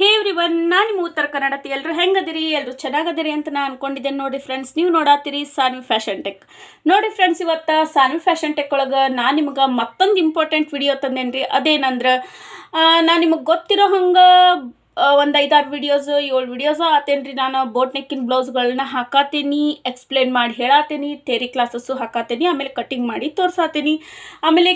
ಹೇ every one ನಾನು ನಿಮ್ಮ ಉತ್ತರ ಕನ್ನಡತಿ. ಎಲ್ಲರೂ ಹೆಂಗದಿರಿ? ಎಲ್ಲರೂ ಚೆನ್ನಾಗದಿರಿ ಅಂತ ನಾನು ಅನ್ಕೊಂಡಿದ್ದೇನೆ ನೋಡಿ ಫ್ರೆಂಡ್ಸ್ ನೀವು ನೋಡಾತೀರಿ ಸಾನ್ವಿ ಫ್ಯಾಷನ್ ಟೆಕ್ ನೋಡಿ ಫ್ರೆಂಡ್ಸ್ ಇವತ್ತು ಸಾನ್ವಿ ಫ್ಯಾಷನ್ ಟೆಕ್ ಒಳಗೆ ನಾನು ನಿಮ್ಗೆ ಮತ್ತೊಂದು ಇಂಪಾರ್ಟೆಂಟ್ ವಿಡಿಯೋ ತಂದೇನು ರೀ ಅದೇನಂದ್ರೆ ನಾನು ನಿಮಗೆ ಗೊತ್ತಿರೋ ಹಂಗೆ ಒಂದು ಐದಾರು ವಿಡಿಯೋಸ್ ಏಳು ವಿಡಿಯೋಸ್ ಆತೇನು ರೀ ನಾನು ಬೋಟ್ ನೆಕ್ಕಿನ ಬ್ಲೌಸ್ಗಳನ್ನ ಹಾಕಾತೀನಿ ಎಕ್ಸ್ಪ್ಲೇನ್ ಮಾಡಿ ಹೇಳಾತೀನಿ ಥೇರಿ ಕ್ಲಾಸಸ್ಸು ಹಾಕಾತೀನಿ, ಆಮೇಲೆ ಕಟ್ಟಿಂಗ್ ಮಾಡಿ ತೋರ್ಸಾತೀನಿ. ಆಮೇಲೆ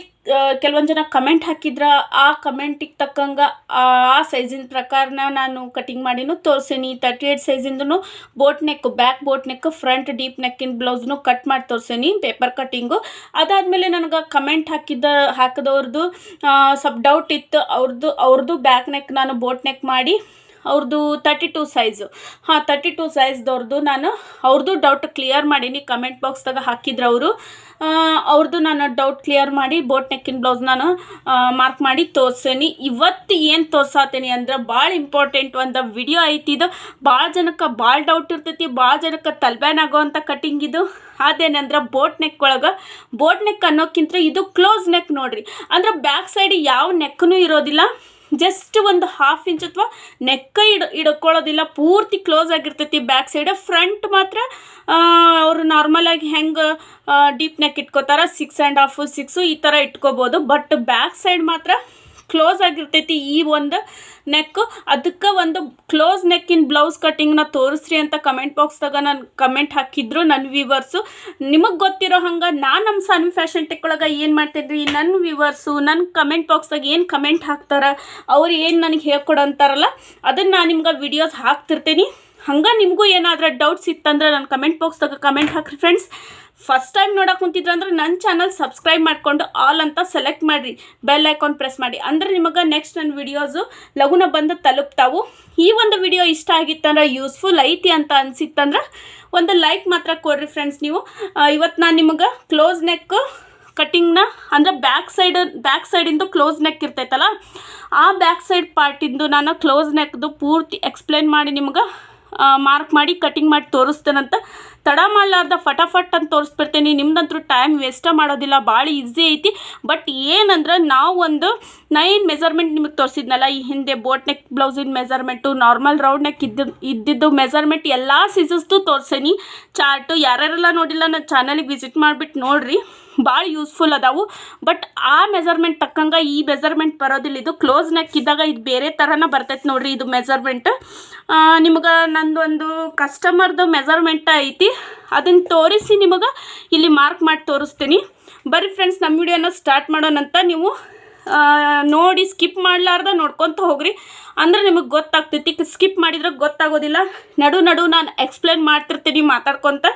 ಕೆಲವೊಂದು ಜನ ಕಮೆಂಟ್ ಹಾಕಿದ್ರ, ಆ ಕಮೆಂಟಿಗೆ ತಕ್ಕಂಗೆ, ಆ ಸೈಜಿನ ಪ್ರಕಾರನ ನಾನು ಕಟಿಂಗ್ ಮಾಡಿನೂ ತೋರ್ಸೀನಿ. Thirty eight ಸೈಜಿಂದೂ boat neck back boat neck front deep ನೆಕ್ಕಿನ ಬ್ಲೌಸ್ನು ಕಟ್ ಮಾಡಿ ತೋರ್ಸೀನಿ ಪೇಪರ್ ಕಟ್ಟಿಂಗು ಅದಾದಮೇಲೆ ನನಗೆ ಕಮೆಂಟ್ ಹಾಕಿದ್ದ ಹಾಕಿದವ್ರದ್ದು ಸ್ವಲ್ಪ ಡೌಟ್ ಇತ್ತು. ಅವ್ರದ್ದು ಅವ್ರದ್ದು ಬ್ಯಾಕ್ ನೆಕ್ ನಾನು ಬೋಟ್ ನೆಕ್ ಮಾಡಿ ಅವ್ರದ್ದು ತರ್ಟಿ ಟು ಸೈಜು ಹಾಂ ತರ್ಟಿ ಟು ಸೈಜ್ದವ್ರದ್ದು ನಾನು ಅವ್ರದ್ದು ಡೌಟ್ ಕ್ಲಿಯರ್ ಮಾಡೀನಿ. ಕಮೆಂಟ್ ಬಾಕ್ಸ್ದಾಗ ಹಾಕಿದ್ರು ಅವರು. ಅವ್ರದ್ದು ನಾನು ಡೌಟ್ ಕ್ಲಿಯರ್ ಮಾಡಿ ಬೋಟ್ ನೆಕ್ಕಿನ ಬ್ಲೌಸ್ ನಾನು ಮಾರ್ಕ್ ಮಾಡಿ ತೋರ್ಸೇನಿ. ಇವತ್ತು ಏನು ತೋರ್ಸಾತೀನಿ ಅಂದ್ರೆ ಭಾಳ ಇಂಪಾರ್ಟೆಂಟ್ ಒಂದು ವಿಡಿಯೋ ಐತಿ ಇದು. ಭಾಳ ಜನಕ್ಕೆ ಭಾಳ ಡೌಟ್ ಇರ್ತೈತಿ ಭಾಳ ಜನಕ್ಕೆ ತಲ್ಬ್ಯಾನ್ ಆಗೋವಂಥ ಕಟಿಂಗ್ ಇದು. ಅದೇನಂದ್ರೆ ಬೋಟ್ ನೆಕ್ ಒಳಗೆ ಬೋಟ್ ನೆಕ್ ಅನ್ನೋಕ್ಕಿಂತ ಇದು ಕ್ಲೋಸ್ ನೆಕ್ ನೋಡ್ರಿ. ಅಂದ್ರೆ ಬ್ಯಾಕ್ ಸೈಡ್ ಯಾವ ನೆಕ್ಕೂ ಇರೋದಿಲ್ಲ. ಜಸ್ಟ್ ಒಂದು ಹಾಫ್ ಇಂಚ್ ಅಥವಾ ನೆಕ್ಕ ಇಡ್, ಇಡ್ಕೊಳ್ಳೋದಿಲ್ಲ, ಪೂರ್ತಿ ಕ್ಲೋಸ್ ಆಗಿರ್ತೈತಿ ಬ್ಯಾಕ್ ಸೈಡ್ ಫ್ರಂಟ್ ಮಾತ್ರ ಅವರು ನಾರ್ಮಲಾಗಿ ಹೆಂಗೆ ಡೀಪ್ ನೆಕ್ ಇಟ್ಕೋತಾರ ಸಿಕ್ಸ್ ಆ್ಯಂಡ್ ಹಾಫು ಸಿಕ್ಸು ಈ ಥರ ಇಟ್ಕೋಬೋದು. ಬಟ್ ಬ್ಯಾಕ್ ಸೈಡ್ ಮಾತ್ರ ಕ್ಲೋಸ್ ಆಗಿರ್ತೈತಿ ಈ ಒಂದು ನೆಕ್ ಅದಕ್ಕೆ ಒಂದು ಕ್ಲೋಸ್ ನೆಕ್ಕಿನ ಬ್ಲೌಸ್ ಕಟ್ಟಿಂಗ್ನ ತೋರಿಸ್ರಿ ಅಂತ ಕಮೆಂಟ್ ಬಾಕ್ಸ್ದಾಗ ನಾನು ಕಮೆಂಟ್ ಹಾಕಿದ್ರು ನನ್ನ ವ್ಯೂವರ್ಸು ನಿಮಗೆ ಗೊತ್ತಿರೋ ಹಂಗೆ ನಾನು ನಮ್ಮ ಸನ್ ಫ್ಯಾಷನ್ ಟೆಕ್ ಒಳಗೆ ಏನು ಮಾಡ್ತಿದ್ರಿ? ನನ್ನ ವ್ಯೂವರ್ಸು ನನ್ನ ಕಮೆಂಟ್ ಬಾಕ್ಸ್ದಾಗ ಏನು ಕಮೆಂಟ್ ಹಾಕ್ತಾರೆ? ಅವ್ರು ಏನು ನನಗೆ ಹೇಳ್ಕೊಡಂತಾರಲ್ಲ ಅದನ್ನು ನಾನು ನಿಮ್ಗೆ ವಿಡಿಯೋಸ್ ಹಾಕ್ತಿರ್ತೀನಿ. ಹಂಗೆ ನಿಮಗೂ ಏನಾದರೂ ಡೌಟ್ಸ್ ಇತ್ತಂದ್ರೆ ನನ್ನ ಕಮೆಂಟ್ ಬಾಕ್ಸ್ದಾಗ ಕಮೆಂಟ್ ಹಾಕ್ರಿ ಫ್ರೆಂಡ್ಸ್ ಫಸ್ಟ್ ಟೈಮ್ ನೋಡಕ್ಕೆ ಕುಂತಿದ್ರು ಅಂದ್ರೆ ನನ್ನ ಚಾನಲ್ ಸಬ್ಸ್ಕ್ರೈಬ್ ಮಾಡಿಕೊಂಡು ಆಲ್ ಅಂತ ಸೆಲೆಕ್ಟ್ ಮಾಡಿರಿ. ಬೆಲ್ ಐಕಾನ್ ಪ್ರೆಸ್ ಮಾಡಿ. ಅಂದ್ರೆ ನಿಮಗೆ ನೆಕ್ಸ್ಟ್ ನನ್ನ ವಿಡಿಯೋಸು ಲಘುನ ಬಂದು ತಲುಪ್ತಾವು. ಈ ಒಂದು ವಿಡಿಯೋ ಇಷ್ಟ ಆಗಿತ್ತಂದ್ರೆ ಯೂಸ್ಫುಲ್ ಐತಿ ಅಂತ ಅನಿಸಿತ್ತಂದ್ರೆ ಒಂದು ಲೈಕ್ ಮಾತ್ರ ಕೊಡ್ರಿ ಫ್ರೆಂಡ್ಸ್ ನೀವು. ಇವತ್ತು ನಾನು ನಿಮಗೆ ಕ್ಲೋಸ್ ನೆಕ್ ಕಟ್ಟಿಂಗ್ನ ಅಂದರೆ ಬ್ಯಾಕ್ ಸೈಡ್ ಬ್ಯಾಕ್ ಸೈಡಿಂದು ಕ್ಲೋಸ್ ನೆಕ್ ಇರ್ತೈತಲ್ಲ, ಆ ಬ್ಯಾಕ್ ಸೈಡ್ ಪಾರ್ಟಿಂದು ನಾನು ಕ್ಲೋಸ್ ನೆಕ್ದು ಪೂರ್ತಿ ಎಕ್ಸ್ಪ್ಲೇನ್ ಮಾಡಿ ನಿಮಗೆ ಮಾರ್ಕ್ ಮಾಡಿ ಕಟಿಂಗ್ ಮಾಡಿ ತೋರಿಸ್ತೇನಂತ ತಡ ಮಾಡಲಾರ್ದ ಫಟಾಫಟ್ ಅಂತ ತೋರಿಸ್ಬಿಡ್ತೀನಿ. ನಿಮ್ದಂತೂ ಟೈಮ್ ವೇಸ್ಟ ಮಾಡೋದಿಲ್ಲ ಭಾಳ ಈಸಿ ಐತಿ. ಬಟ್ ಏನಂದ್ರೆ ನಾವು ಒಂದು ನೈನ್ ಮೆಜರ್ಮೆಂಟ್ ನಿಮಗೆ ತೋರಿಸಿದ್ನಲ್ಲ, ಈ ಹಿಂದೆ ಬೋಟ್ ನೆಕ್ ಬ್ಲೌಸಿನ ಮೆಜರ್ಮೆಂಟು ನಾರ್ಮಲ್ ರೌಂಡ್ ನೆಕ್ ಇದ್ದ, ಇದ್ದಿದ್ದು ಮೆಜರ್ಮೆಂಟ್ ಎಲ್ಲ ಸೀಸಸ್ದು ತೋರಿಸೇನಿ. ಚಾರ್ಟು ಯಾರ್ಯಾರೆಲ್ಲ ನೋಡಿಲ್ಲ ನನ್ನ ಚಾನಲಿಗೆ ವಿಸಿಟ್ ಮಾಡಿಬಿಟ್ಟು ನೋಡಿರಿ. ಭಾಳ ಯೂಸ್ಫುಲ್ ಅದಾವು. ಬಟ್ ಆ ಮೆಜರ್ಮೆಂಟ್ ತಕ್ಕಂಗೆ ಈ ಮೆಜರ್ಮೆಂಟ್ ಬರೋದಿಲ್ಲ. ಇದು ಕ್ಲೋಸ್ ನೆಕ್ ಇದ್ದಾಗ ಇದು ಬೇರೆ ಥರನ ಬರ್ತೈತೆ ನೋಡ್ರಿ ಇದು ಮೆಜರ್ಮೆಂಟ್ ನಿಮ್ಗೆ ನಂದು ಒಂದು ಕಸ್ಟಮರ್ದು ಮೆಜರ್ಮೆಂಟ್ ಐತಿ. ಅದನ್ನು ತೋರಿಸಿ ನಿಮಗೆ ಇಲ್ಲಿ ಮಾರ್ಕ್ ಮಾಡಿ ತೋರಿಸ್ತೀನಿ. ಬರ್ರಿ ಫ್ರೆಂಡ್ಸ್ ನಮ್ಮ ವಿಡಿಯೋನ ಸ್ಟಾರ್ಟ್ ಮಾಡೋಣಂತ ನೀವು ನೋಡಿ ಸ್ಕಿಪ್ ಮಾಡಲಾರ್ದ ನೋಡ್ಕೊತ ಹೋಗ್ರಿ. ಅಂದ್ರೆ ನಿಮಗೆ ಗೊತ್ತಾಗ್ತೈತಿ. ಸ್ಕಿಪ್ ಮಾಡಿದ್ರೆ ಗೊತ್ತಾಗೋದಿಲ್ಲ. ನಡು ನಡು ನಾನು ಎಕ್ಸ್ಪ್ಲೇನ್ ಮಾಡ್ತಿರ್ತೀನಿ ಮಾತಾಡ್ಕೊತ.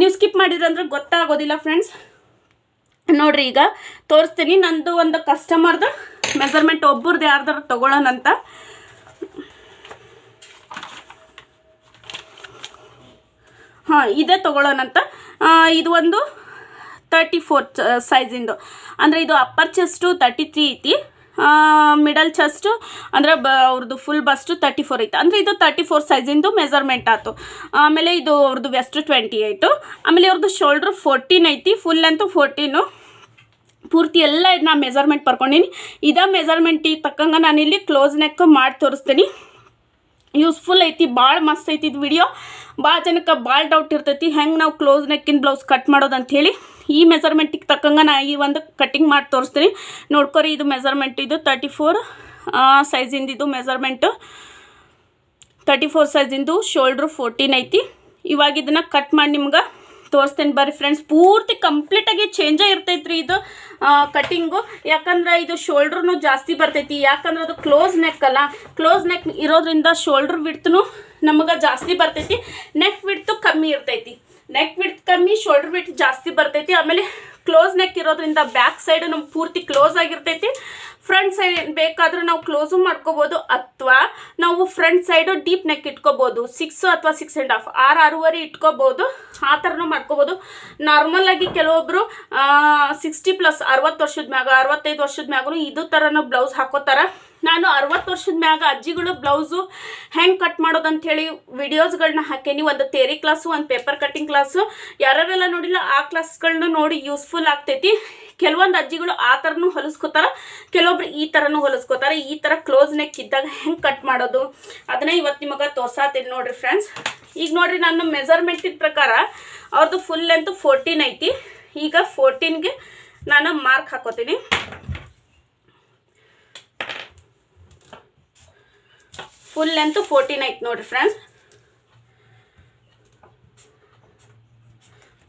ನೀವು ಸ್ಕಿಪ್ ಮಾಡಿದ್ರೆ ಅಂದ್ರೆ ಗೊತ್ತಾಗೋದಿಲ್ಲ ಫ್ರೆಂಡ್ಸ್ ನೋಡ್ರಿ ಈಗ ತೋರಿಸ್ತೀನಿ. ನಂದು ಒಂದು ಕಸ್ಟಮರ್ದು ಮೆಸರ್ಮೆಂಟ್ ಒಬ್ಬರದ್ದು ಯಾರ್ದಾರು ತೊಗೊಳ್ಳೋಣಂತ ಹಾಂ, ಇದೇ ತೊಗೊಳ್ಳೋಣಂತ ಇದು ಒಂದು ತರ್ಟಿ ಫೋರ್ ಸೈಜಿಂದು ಅಂದರೆ ಇದು ಅಪ್ಪರ್ ಚೆಸ್ಟು ತರ್ಟಿ ತ್ರೀ ಐತಿ. ಮಿಡಲ್ ಚೆಸ್ಟು ಅಂದರೆ ಬ ಅವ್ರದ್ದು ಫುಲ್ ಬಸ್ಟು ತರ್ಟಿ ಫೋರ್ ಐತೆ. ಅಂದರೆ ಇದು ತರ್ಟಿ ಫೋರ್ ಸೈಜಿಂದು ಮೆಜರ್ಮೆಂಟ್ ಆಯಿತು ಆಮೇಲೆ ಇದು ಅವ್ರದ್ದು ವೆಸ್ಟು ಟ್ವೆಂಟಿ ಏಯ್ಟು ಆಮೇಲೆ ಅವ್ರದ್ದು ಶೋಲ್ಡ್ರು ಫೋರ್ಟೀನ್ ಐತಿ ಫುಲ್ ಲೆಂತು ಫೋರ್ಟೀನು ಪೂರ್ತಿ ಎಲ್ಲ ಇದು ಇದನ್ನ ಮೆಜರ್ಮೆಂಟ್ ಬರ್ಕೊಂಡೀನಿ ಇದೇ ಮೆಜರ್ಮೆಂಟಿಗೆ ತಕ್ಕಂಗೆ ನಾನಿಲ್ಲಿ ಕ್ಲೋಸ್ ನೆಕ್ ಮಾಡಿ ತೋರಿಸ್ತೀನಿ. ಯೂಸ್ಫುಲ್ ಐತಿ ಭಾಳ ಮಸ್ತ್ ಐತಿ ಇದು ವಿಡಿಯೋ ಭಾಳ ಜನಕ್ಕೆ ಭಾಳ ಡೌಟ್ ಇರ್ತೈತಿ, ಹೆಂಗೆ ನಾವು ಕ್ಲೋಸ್ ನೆಕ್ಕಿನ ಬ್ಲೌಸ್ ಕಟ್ ಮಾಡೋದು ಅಂಥೇಳಿ ಈ ಮೆಜರ್ಮೆಂಟಿಗೆ ತಕ್ಕಂಗೆ ನಾ ಈ ಒಂದು ಕಟ್ಟಿಂಗ್ ಮಾಡಿ ತೋರಿಸ್ತೀನಿ. ನೋಡ್ಕೊರಿ ಇದು ಮೆಜರ್ಮೆಂಟ್ ಇದು ತರ್ಟಿ ಫೋರ್ ಸೈಜಿಂದು ಇದು ಮೆಜರ್ಮೆಂಟ್ ತರ್ಟಿ ಫೋರ್ ಸೈಜಿಂದು ಶೋಲ್ಡ್ರು ಫೋರ್ಟೀನ್ ಐತಿ. ಇವಾಗ ಇದನ್ನು ಕಟ್ ಮಾಡಿ ನಿಮ್ಗೆ ತೋರಿಸ್ತೇನೆ ಬರ್ರಿ ಫ್ರೆಂಡ್ಸ್ ಪೂರ್ತಿ ಕಂಪ್ಲೀಟಾಗಿ ಚೇಂಜೇ ಇರ್ತೈತೆ ರೀ ಇದು ಕಟ್ಟಿಂಗು ಯಾಕಂದ್ರೆ ಇದು ಶೋಲ್ಡ್ರೂ ಜಾಸ್ತಿ ಬರ್ತೈತಿ. ಯಾಕಂದ್ರೆ ಅದು ಕ್ಲೋಸ್ ನೆಕ್ ಅಲ್ಲ. ಕ್ಲೋಸ್ ನೆಕ್ ಇರೋದ್ರಿಂದ ಶೋಲ್ಡ್ರ್ ವಿಡ್ತೂ ನಮಗೆ ಜಾಸ್ತಿ ಬರ್ತೈತಿ. ನೆಕ್ ವಿಡ್ತು ಕಮ್ಮಿ ಇರ್ತೈತಿ. ನೆಕ್ ವಿಡ್ತ್ ಕಮ್ಮಿ ಶೋಲ್ಡ್ರ್ ವಿಡ್ತ್ ಜಾಸ್ತಿ ಬರ್ತೈತಿ. ಆಮೇಲೆ ಕ್ಲೋಸ್ ನೆಕ್ ಇರೋದ್ರಿಂದ ಬ್ಯಾಕ್ ಸೈಡ್ ನಮ್ಗೆ ಪೂರ್ತಿ ಕ್ಲೋಸ್ ಆಗಿರ್ತೈತಿ. ಫ್ರಂಟ್ ಸೈಡ್ ಬೇಕಾದರೂ ನಾವು ಕ್ಲೋಸು ಮಾಡ್ಕೋಬೋದು, ಅಥವಾ ನಾವು ಫ್ರಂಟ್ ಸೈಡು ಡೀಪ್ ನೆಕ್ ಇಟ್ಕೋಬೋದು ಸಿಕ್ಸ್ ಅಥವಾ ಸಿಕ್ಸ್ ಆ್ಯಂಡ್ ಹಾಫ್ ಆರು ಆರೂವರೆ ಇಟ್ಕೋಬೋದು, ಆ ಥರನೂ ಮಾಡ್ಕೋಬೋದು. ನಾರ್ಮಲಾಗಿ ಕೆಲವೊಬ್ಬರು ಸಿಕ್ಸ್ಟಿ ಪ್ಲಸ್ ಅರವತ್ತು ವರ್ಷದ ಮ್ಯಾಗ, ಅರವತ್ತೈದು ವರ್ಷದ ಮ್ಯಾಗೂ ಇದು ಥರನೂ ಬ್ಲೌಸ್ ಹಾಕೋತಾರೆ ನಾನು ಅರವತ್ತು ವರ್ಷದ ಮ್ಯಾಗ ಅಜ್ಜಿಗಳು ಬ್ಲೌಸು ಹೆಂಗೆ ಕಟ್ ಮಾಡೋದು ಅಂಥೇಳಿ ವಿಡಿಯೋಸ್ಗಳನ್ನ ಹಾಕೇನಿ ಒಂದು ಥೇರಿ ಕ್ಲಾಸು, ಒಂದು ಪೇಪರ್ ಕಟ್ಟಿಂಗ್ ಕ್ಲಾಸು, ಯಾರ್ಯಾರೆಲ್ಲ ನೋಡಿಲ್ಲ ಆ ಕ್ಲಾಸ್ಗಳನ್ನ ನೋಡಿ ಯೂಸ್ಫುಲ್ ಆಗ್ತೈತಿ. ಕೆಲವೊಂದು ಅಜ್ಜಿಗಳು ಆ ಥರನೂ ಹೊಲಿಸ್ಕೋತಾರ, ಕೆಲವೊಬ್ರು ಈ ಥರನೂ ಹೊಲಿಸ್ಕೋತಾರೆ. ಈ ಥರ ಕ್ಲೋಸ್ ನೆಕ್ ಇದ್ದಾಗ ಹೆಂಗೆ ಕಟ್ ಮಾಡೋದು? ಅದನ್ನೇ ಇವತ್ತು ನಿಮಗೆ ತೋರ್ಸಾತೀನಿ ನೋಡಿರಿ ಫ್ರೆಂಡ್ಸ್ ಈಗ ನೋಡಿರಿ ನನ್ನ ಮೆಜರ್ಮೆಂಟಿನ ಪ್ರಕಾರ ಅವ್ರದ್ದು ಫುಲ್ ಲೆಂತ್ ಫೋರ್ಟೀನ್ ಐತಿ. ಈಗ ಫೋರ್ಟೀನ್ಗೆ ನಾನು ಮಾರ್ಕ್ ಹಾಕೋತೀನಿ. ಫುಲ್ ಲೆಂತ್ ಫೋರ್ಟೀನ್ ಐತ್ ನೋಡ್ರಿ ಫ್ರೆಂಡ್ಸ್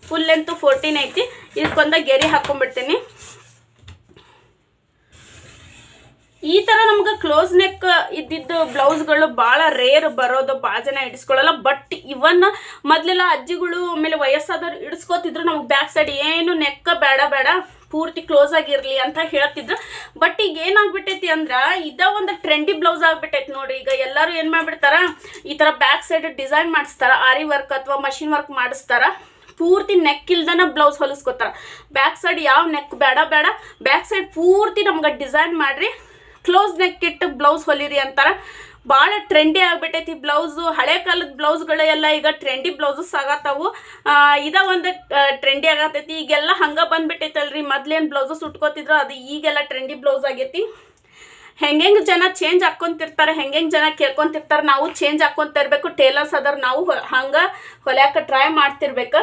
ಫುಲ್ ಲೆಂತ್ ಫೋರ್ಟೀನ್ ಐತಿ ಇದಕ್ಕೊಂದ ಗೆರೆ ಹಾಕೊಂಡ್ಬಿಡ್ತೀನಿ. ಈ ಥರ ನಮ್ಗೆ ಕ್ಲೋಸ್ ನೆಕ್ ಇದ್ದಿದ್ದು ಬ್ಲೌಸ್ಗಳು ಭಾಳ ರೇರ್ ಬರೋದು ಭಾಳ ಜನ ಇಡಿಸ್ಕೊಳ್ಳಲ್ಲ ಬಟ್ ಇವನ್ನ ಮೊದಲೆಲ್ಲ ಅಜ್ಜಿಗಳು ಆಮೇಲೆ ವಯಸ್ಸಾದವ್ರು ಇಡಿಸ್ಕೋತಿದ್ರು. ನಮ್ಗೆ ಬ್ಯಾಕ್ ಸೈಡ್ ಏನು ನೆಕ್ಕ ಬೇಡ ಬೇಡ. ಪೂರ್ತಿ ಕ್ಲೋಸ್ ಆಗಿರಲಿ ಅಂತ ಹೇಳ್ತಿದ್ರು. ಬಟ್ ಈಗ ಏನಾಗ್ಬಿಟ್ಟೈತಿ ಅಂದ್ರೆ, ಇದ ಒಂದು ಟ್ರೆಂಡಿ ಬ್ಲೌಸ್ ಆಗ್ಬಿಟ್ಟೈತಿ ನೋಡ್ರಿ. ಈಗ ಎಲ್ಲರೂ ಏನು ಮಾಡ್ಬಿಡ್ತಾರ, ಈ ತರ ಬ್ಯಾಕ್ ಸೈಡ್ ಡಿಸೈನ್ ಮಾಡಿಸ್ತಾರ ಆರಿ ವರ್ಕ್ ಅಥವಾ ಮಷಿನ್ ವರ್ಕ್ ಮಾಡಿಸ್ತಾರ, ಪೂರ್ತಿ ನೆಕ್ ಇಲ್ದನ ಬ್ಲೌಸ್ ಹೊಲಿಸ್ಕೊತಾರ. ಬ್ಯಾಕ್ ಸೈಡ್ ಯಾವ ನೆಕ್ ಬೇಡ ಬೇಡ ಬ್ಯಾಕ್ ಸೈಡ್ ಪೂರ್ತಿ ನಮ್ಗೆ ಡಿಸೈನ್ ಮಾಡ್ರಿ ಕ್ಲೋಸ್ ನೆಕ್ ಇಟ್ಟು ಬ್ಲೌಸ್ ಹೊಲಿರಿ ಅಂತಾರ. ಭಾಳ ಟ್ರೆಂಡಿ ಆಗ್ಬಿಟ್ಟೈತಿ ಬ್ಲೌಸು ಹಳೆ ಕಾಲದ ಬ್ಲೌಸ್ಗಳು ಎಲ್ಲ ಈಗ ಟ್ರೆಂಡಿ ಬ್ಲೌಸಸ್ ಆಗತ್ತವು. ಇದ ಒಂದು ಟ್ರೆಂಡಿ ಆಗತೈತಿ ಈಗೆಲ್ಲ ಹಂಗ ಬಂದ್ಬಿಟ್ಟೈತಲ್ರಿ. ಮೊದ್ಲೇನು ಬ್ಲೌಸಸ್ ಉಟ್ಕೋತಿದ್ರು ಅದು ಈಗೆಲ್ಲ ಟ್ರೆಂಡಿ ಬ್ಲೌಸ್ ಆಗೈತಿ. ಹೆಂಗೆಂಗ್ ಜನ ಚೇಂಜ್ ಹಾಕ್ಕೊಂತಿರ್ತಾರೆ, ಹೆಂಗೆಂಗ್ ಜನ ಕೇಳ್ಕೊಂತಿರ್ತಾರೆ, ನಾವು ಚೇಂಜ್ ಹಾಕ್ಕೊಂತ ಇರಬೇಕು. ಟೇಲರ್ಸ್ ಅದಾರ ನಾವು ಹಂಗ ಹೊಲ್ಯಾಕ ಟ್ರೈ ಮಾಡ್ತಿರ್ಬೇಕು.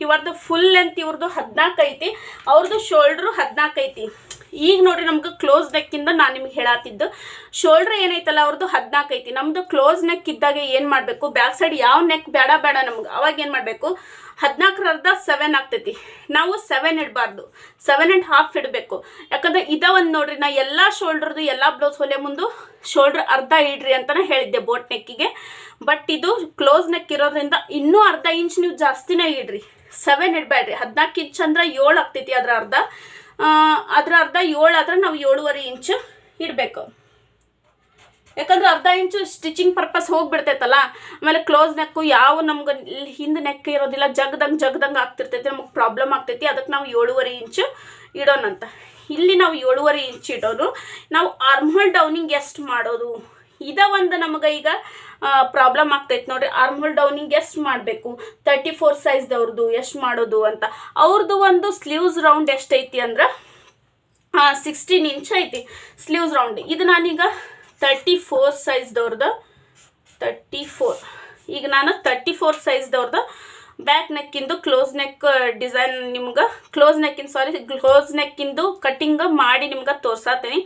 ಇವ್ರದ್ದು ಫುಲ್ ಲೆಂತ್ ಇವ್ರದ್ದು ಹದಿನಾಲ್ಕು ಐತಿ. ಅವ್ರದ್ದು ಶೋಲ್ಡ್ರು ಹದಿನಾಲ್ಕು ಐತಿ. ಈಗ ನೋಡ್ರಿ ನಮ್ಗೆ ಕ್ಲೋಸ್ ನೆಕ್ಕಿಂದ ನಾನು ನಿಮ್ಗೆ ಹೇಳತ್ತಿದ್ದು ಶೋಲ್ಡ್ರ್ ಏನೈತಲ್ಲ ಅವ್ರದ್ದು ಹದಿನಾಲ್ಕು ಐತಿ. ನಮ್ದು ಕ್ಲೋಸ್ ನೆಕ್ ಇದ್ದಾಗ ಏನು ಮಾಡಬೇಕು? ಬ್ಯಾಕ್ ಸೈಡ್ ಯಾವ ನೆಕ್ ಬೇಡ ಬೇಡ ನಮ್ಗೆ. ಅವಾಗ ಏನು ಮಾಡಬೇಕು? ಹದಿನಾಲ್ಕರ ಅರ್ಧ ಸೆವೆನ್ ಆಗ್ತೈತಿ. ನಾವು ಸೆವೆನ್ ಇಡಬಾರ್ದು. ಸೆವೆನ್ ಆ್ಯಂಡ್ ಹಾಫ್ ಇಡಬೇಕು. ಯಾಕಂದ್ರೆ ಇದ ಒಂದು ನೋಡ್ರಿ, ನಾ ಎಲ್ಲ ಶೋಲ್ಡ್ರದ್ದು ಎಲ್ಲ ಬ್ಲೌಸ್ ಹೊಲೆ ಮುಂದೆ ಶೋಲ್ಡ್ರ್ ಅರ್ಧ ಇಡ್ರಿ ಅಂತಲೇ ಹೇಳಿದ್ದೆ ಬೋಟ್ ನೆಕ್ಕಿಗೆ ಬಟ್ ಇದು ಕ್ಲೋಸ್ ನೆಕ್ ಇರೋದ್ರಿಂದ ಇನ್ನೂ ಅರ್ಧ ಇಂಚ್ ನೀವು ಜಾಸ್ತಿನೇ ಇಡ್ರಿ. ಸೆವೆನ್ ಇಡಬೇಡ್ರಿ ಹದಿನಾಲ್ಕು ಇಂಚ್ ಅಂದ್ರೆ ಏಳು ಆಗ್ತೈತಿ ಅದ್ರ ಅರ್ಧ. ಅದ್ರ ಅರ್ಧ ಏಳು ಆದ್ರೆ ನಾವು ಏಳುವರೆ ಇಂಚು ಇಡಬೇಕು. ಯಾಕಂದ್ರೆ ಅರ್ಧ ಇಂಚು ಸ್ಟಿಚಿಂಗ್ ಪರ್ಪಸ್ ಹೋಗ್ಬಿಡ್ತೈತಲ್ಲ, ಆಮೇಲೆ ಕ್ಲೋಸ್ ನೆಕ್ಕು ಯಾವ ನಮ್ಗೆ ಹಿಂದೆ ನೆಕ್ ಇರೋದಿಲ್ಲ, ಜಗ್ದಂಗೆ ಜಗ್ದಂಗೆ ಆಗ್ತಿರ್ತೈತಿ, ನಮಗೆ ಪ್ರಾಬ್ಲಮ್ ಆಗ್ತೈತಿ ಅದಕ್ಕೆ ನಾವು ಏಳುವರೆ ಇಂಚು ಇಡೋಣಂತ ಇಲ್ಲಿ ನಾವು ಏಳುವರೆ ಇಂಚ್ ಇಡೋದು. ನಾವು ಆರ್ಮೋಲ್ ಡೌನಿಂಗ್ ಎಷ್ಟು ಮಾಡೋದು? ಇದ ಒಂದು ನಮಗೆ ಈಗ ಪ್ರಾಬ್ಲಮ್ ಆಗ್ತೈತೆ ನೋಡ್ರಿ. ಆರ್ಮ್ಹೋಲ್ ಡೌನಿಂಗ್ ಎಷ್ಟು ಮಾಡಬೇಕು? ತರ್ಟಿ ಫೋರ್ ಸೈಜ್ದವ್ರದ್ದು ಎಷ್ಟು ಮಾಡೋದು ಅಂತ. ಅವ್ರದ್ದು ಒಂದು ಸ್ಲೀವ್ಸ್ ರೌಂಡ್ ಎಷ್ಟೈತಿ ಅಂದ್ರೆ ಸಿಕ್ಸ್ಟೀನ್ ಇಂಚ್ ಐತಿ. ಸ್ಲೀವ್ಸ್ ರೌಂಡ್ ಇದು ನಾನೀಗ ತರ್ಟಿ ಫೋರ್ ಸೈಜ್ದವ್ರದ್ದು ತರ್ಟಿ ಫೋರ್ ಈಗ ನಾನು ತರ್ಟಿ ಫೋರ್ ಸೈಜ್ದವ್ರದ್ದು ಬ್ಯಾಕ್ ನೆಕ್ಕಿಂದು ಕ್ಲೋಸ್ ನೆಕ್ ಡಿಸೈನ್ ನಿಮ್ಗೆ ಕ್ಲೋಸ್ ನೆಕ್ಕಿಂದು ಸಾರಿ ಕ್ಲೋಸ್ ನೆಕ್ಕಿಂದು ಕಟ್ಟಿಂಗ್ ಮಾಡಿ ನಿಮ್ಗೆ ತೋರ್ಸಾತೀನಿ.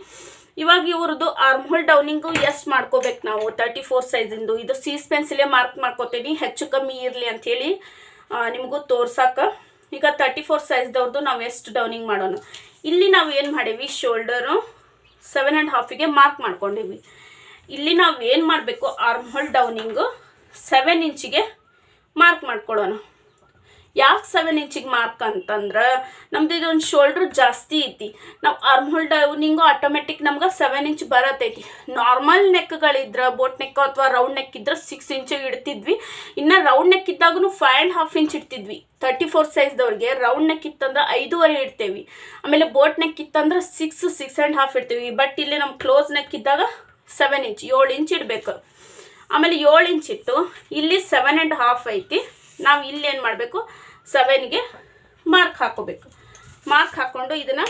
ಇವಾಗ ಇವ್ರದ್ದು ಆರ್ಮೋಲ್ ಡೌನಿಂಗು ಎಷ್ಟು ಮಾಡ್ಕೋಬೇಕು ನಾವು. ತರ್ಟಿ ಫೋರ್ ಸೈಜಿಂದು ಇದು ಸೀಸ್ ಪೆನ್ಸಿಲೇ ಮಾರ್ಕ್ ಮಾಡ್ಕೋತೀನಿ. ಹೆಚ್ಚು ಕಮ್ಮಿ ಇರಲಿ ಅಂಥೇಳಿ ನಿಮಗೂ ತೋರ್ಸಾಕ. ಈಗ ತರ್ಟಿ ಫೋರ್ ಸೈಜ್ದವ್ರದ್ದು ನಾವು ಎಷ್ಟು ಡೌನಿಂಗ್ ಮಾಡೋಣ? ಇಲ್ಲಿ ನಾವು ಏನು ಮಾಡೀವಿ? ಶೋಲ್ಡರು ಸೆವೆನ್ ಆ್ಯಂಡ್ ಹಾಫಿಗೆ ಮಾರ್ಕ್ ಮಾಡ್ಕೊಂಡಿವಿ. ಇಲ್ಲಿ ನಾವು ಏನು ಮಾಡಬೇಕು? ಆರ್ಮ್ ಹೋಲ್ ಡೌನಿಂಗು ಸೆವೆನ್ ಇಂಚಿಗೆ ಮಾರ್ಕ್ ಮಾಡ್ಕೊಳ್ಳೋಣ ಯಾಕೆ ಸೆವೆನ್ ಇಂಚಿಗೆ ಮಾರ್ಕ್ ಅಂತಂದ್ರೆ ನಮ್ದು ಇದೊಂದು ಶೋಲ್ಡ್ರ್ ಜಾಸ್ತಿ ಐತಿ. ನಾವು ಆರ್ಮ್ ಹೋಲ್ ಆಟೋಮೆಟಿಕ್ ನಮ್ಗೆ ಸೆವೆನ್ ಇಂಚ್ ಬರತ್ತೈತಿ ನಾರ್ಮಲ್ ನೆಕ್ಗಳಿದ್ರೆ ಬೋಟ್ ನೆಕ್ ಅಥವಾ ರೌಂಡ್ ನೆಕ್ ಇದ್ರೆ ಸಿಕ್ಸ್ ಇಂಚು ಇಡ್ತಿದ್ವಿ. ಇನ್ನು ರೌಂಡ್ ನೆಕ್ ಇದ್ದಾಗೂ ಫೈವ್ ಆ್ಯಂಡ್ ಹಾಫ್ ಇಂಚ್ ಇಡ್ತಿದ್ವಿ. ತರ್ಟಿ ಫೋರ್ ಸೈಜ್ದವ್ರಿಗೆ ರೌಂಡ್ ನೆಕ್ ಇತ್ತಂದ್ರೆ ಐದೂವರೆ ಇಡ್ತೇವೆ. ಆಮೇಲೆ ಬೋಟ್ ನೆಕ್ ಇತ್ತಂದ್ರೆ ಸಿಕ್ಸ್ ಸಿಕ್ಸ್ ಆ್ಯಂಡ್ ಹಾಫ್ ಇಡ್ತೀವಿ. ಬಟ್ ಇಲ್ಲಿ ನಮ್ಮ ಕ್ಲೋಸ್ ನೆಕ್ ಇದ್ದಾಗ ಸೆವೆನ್ ಇಂಚ್ ಏಳು ಇಂಚ್ ಇಡಬೇಕು. ಆಮೇಲೆ ಏಳು ಇಂಚ್ ಇತ್ತು ಇಲ್ಲಿ ಸೆವೆನ್ ಆ್ಯಂಡ್ ಹಾಫ್ ಐತಿ. ನಾವು ಇಲ್ಲಿ ಏನು ಮಾಡಬೇಕು? ಸೆವೆನ್ಗೆ ಮಾರ್ಕ್ ಹಾಕೋಬೇಕು. ಮಾರ್ಕ್ ಹಾಕ್ಕೊಂಡು ಇದನ್ನು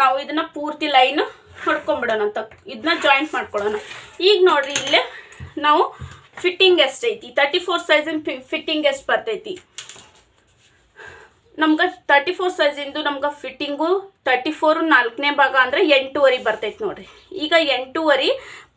ನಾವು ಇದನ್ನು ಪೂರ್ತಿ ಲೈನ್ ಹೊಡ್ಕೊಂಬಿಡೋಣ ಅಂತ. ಇದನ್ನ ಜಾಯಿಂಟ್ ಮಾಡ್ಕೊಳ್ಳೋಣ. ಈಗ ನೋಡ್ರಿ ಇಲ್ಲೇ ನಾವು ಫಿಟ್ಟಿಂಗ್ ಎಷ್ಟೈತಿ ತರ್ಟಿ ಫೋರ್ ಸೈಜಿನ ಫಿಟ್ಟಿಂಗ್ ಎಷ್ಟು ಬರ್ತೈತಿ. ನಮ್ಗೆ ತರ್ಟಿ ಫೋರ್ ಸೈಜಿಂದು ನಮ್ಗೆ ಫಿಟ್ಟಿಂಗು ತರ್ಟಿ ಫೋರು ನಾಲ್ಕನೇ ಭಾಗ ಅಂದರೆ ಎಂಟೂವರೆ ಬರ್ತೈತಿ ನೋಡಿರಿ. ಈಗ ಎಂಟೂವರೆ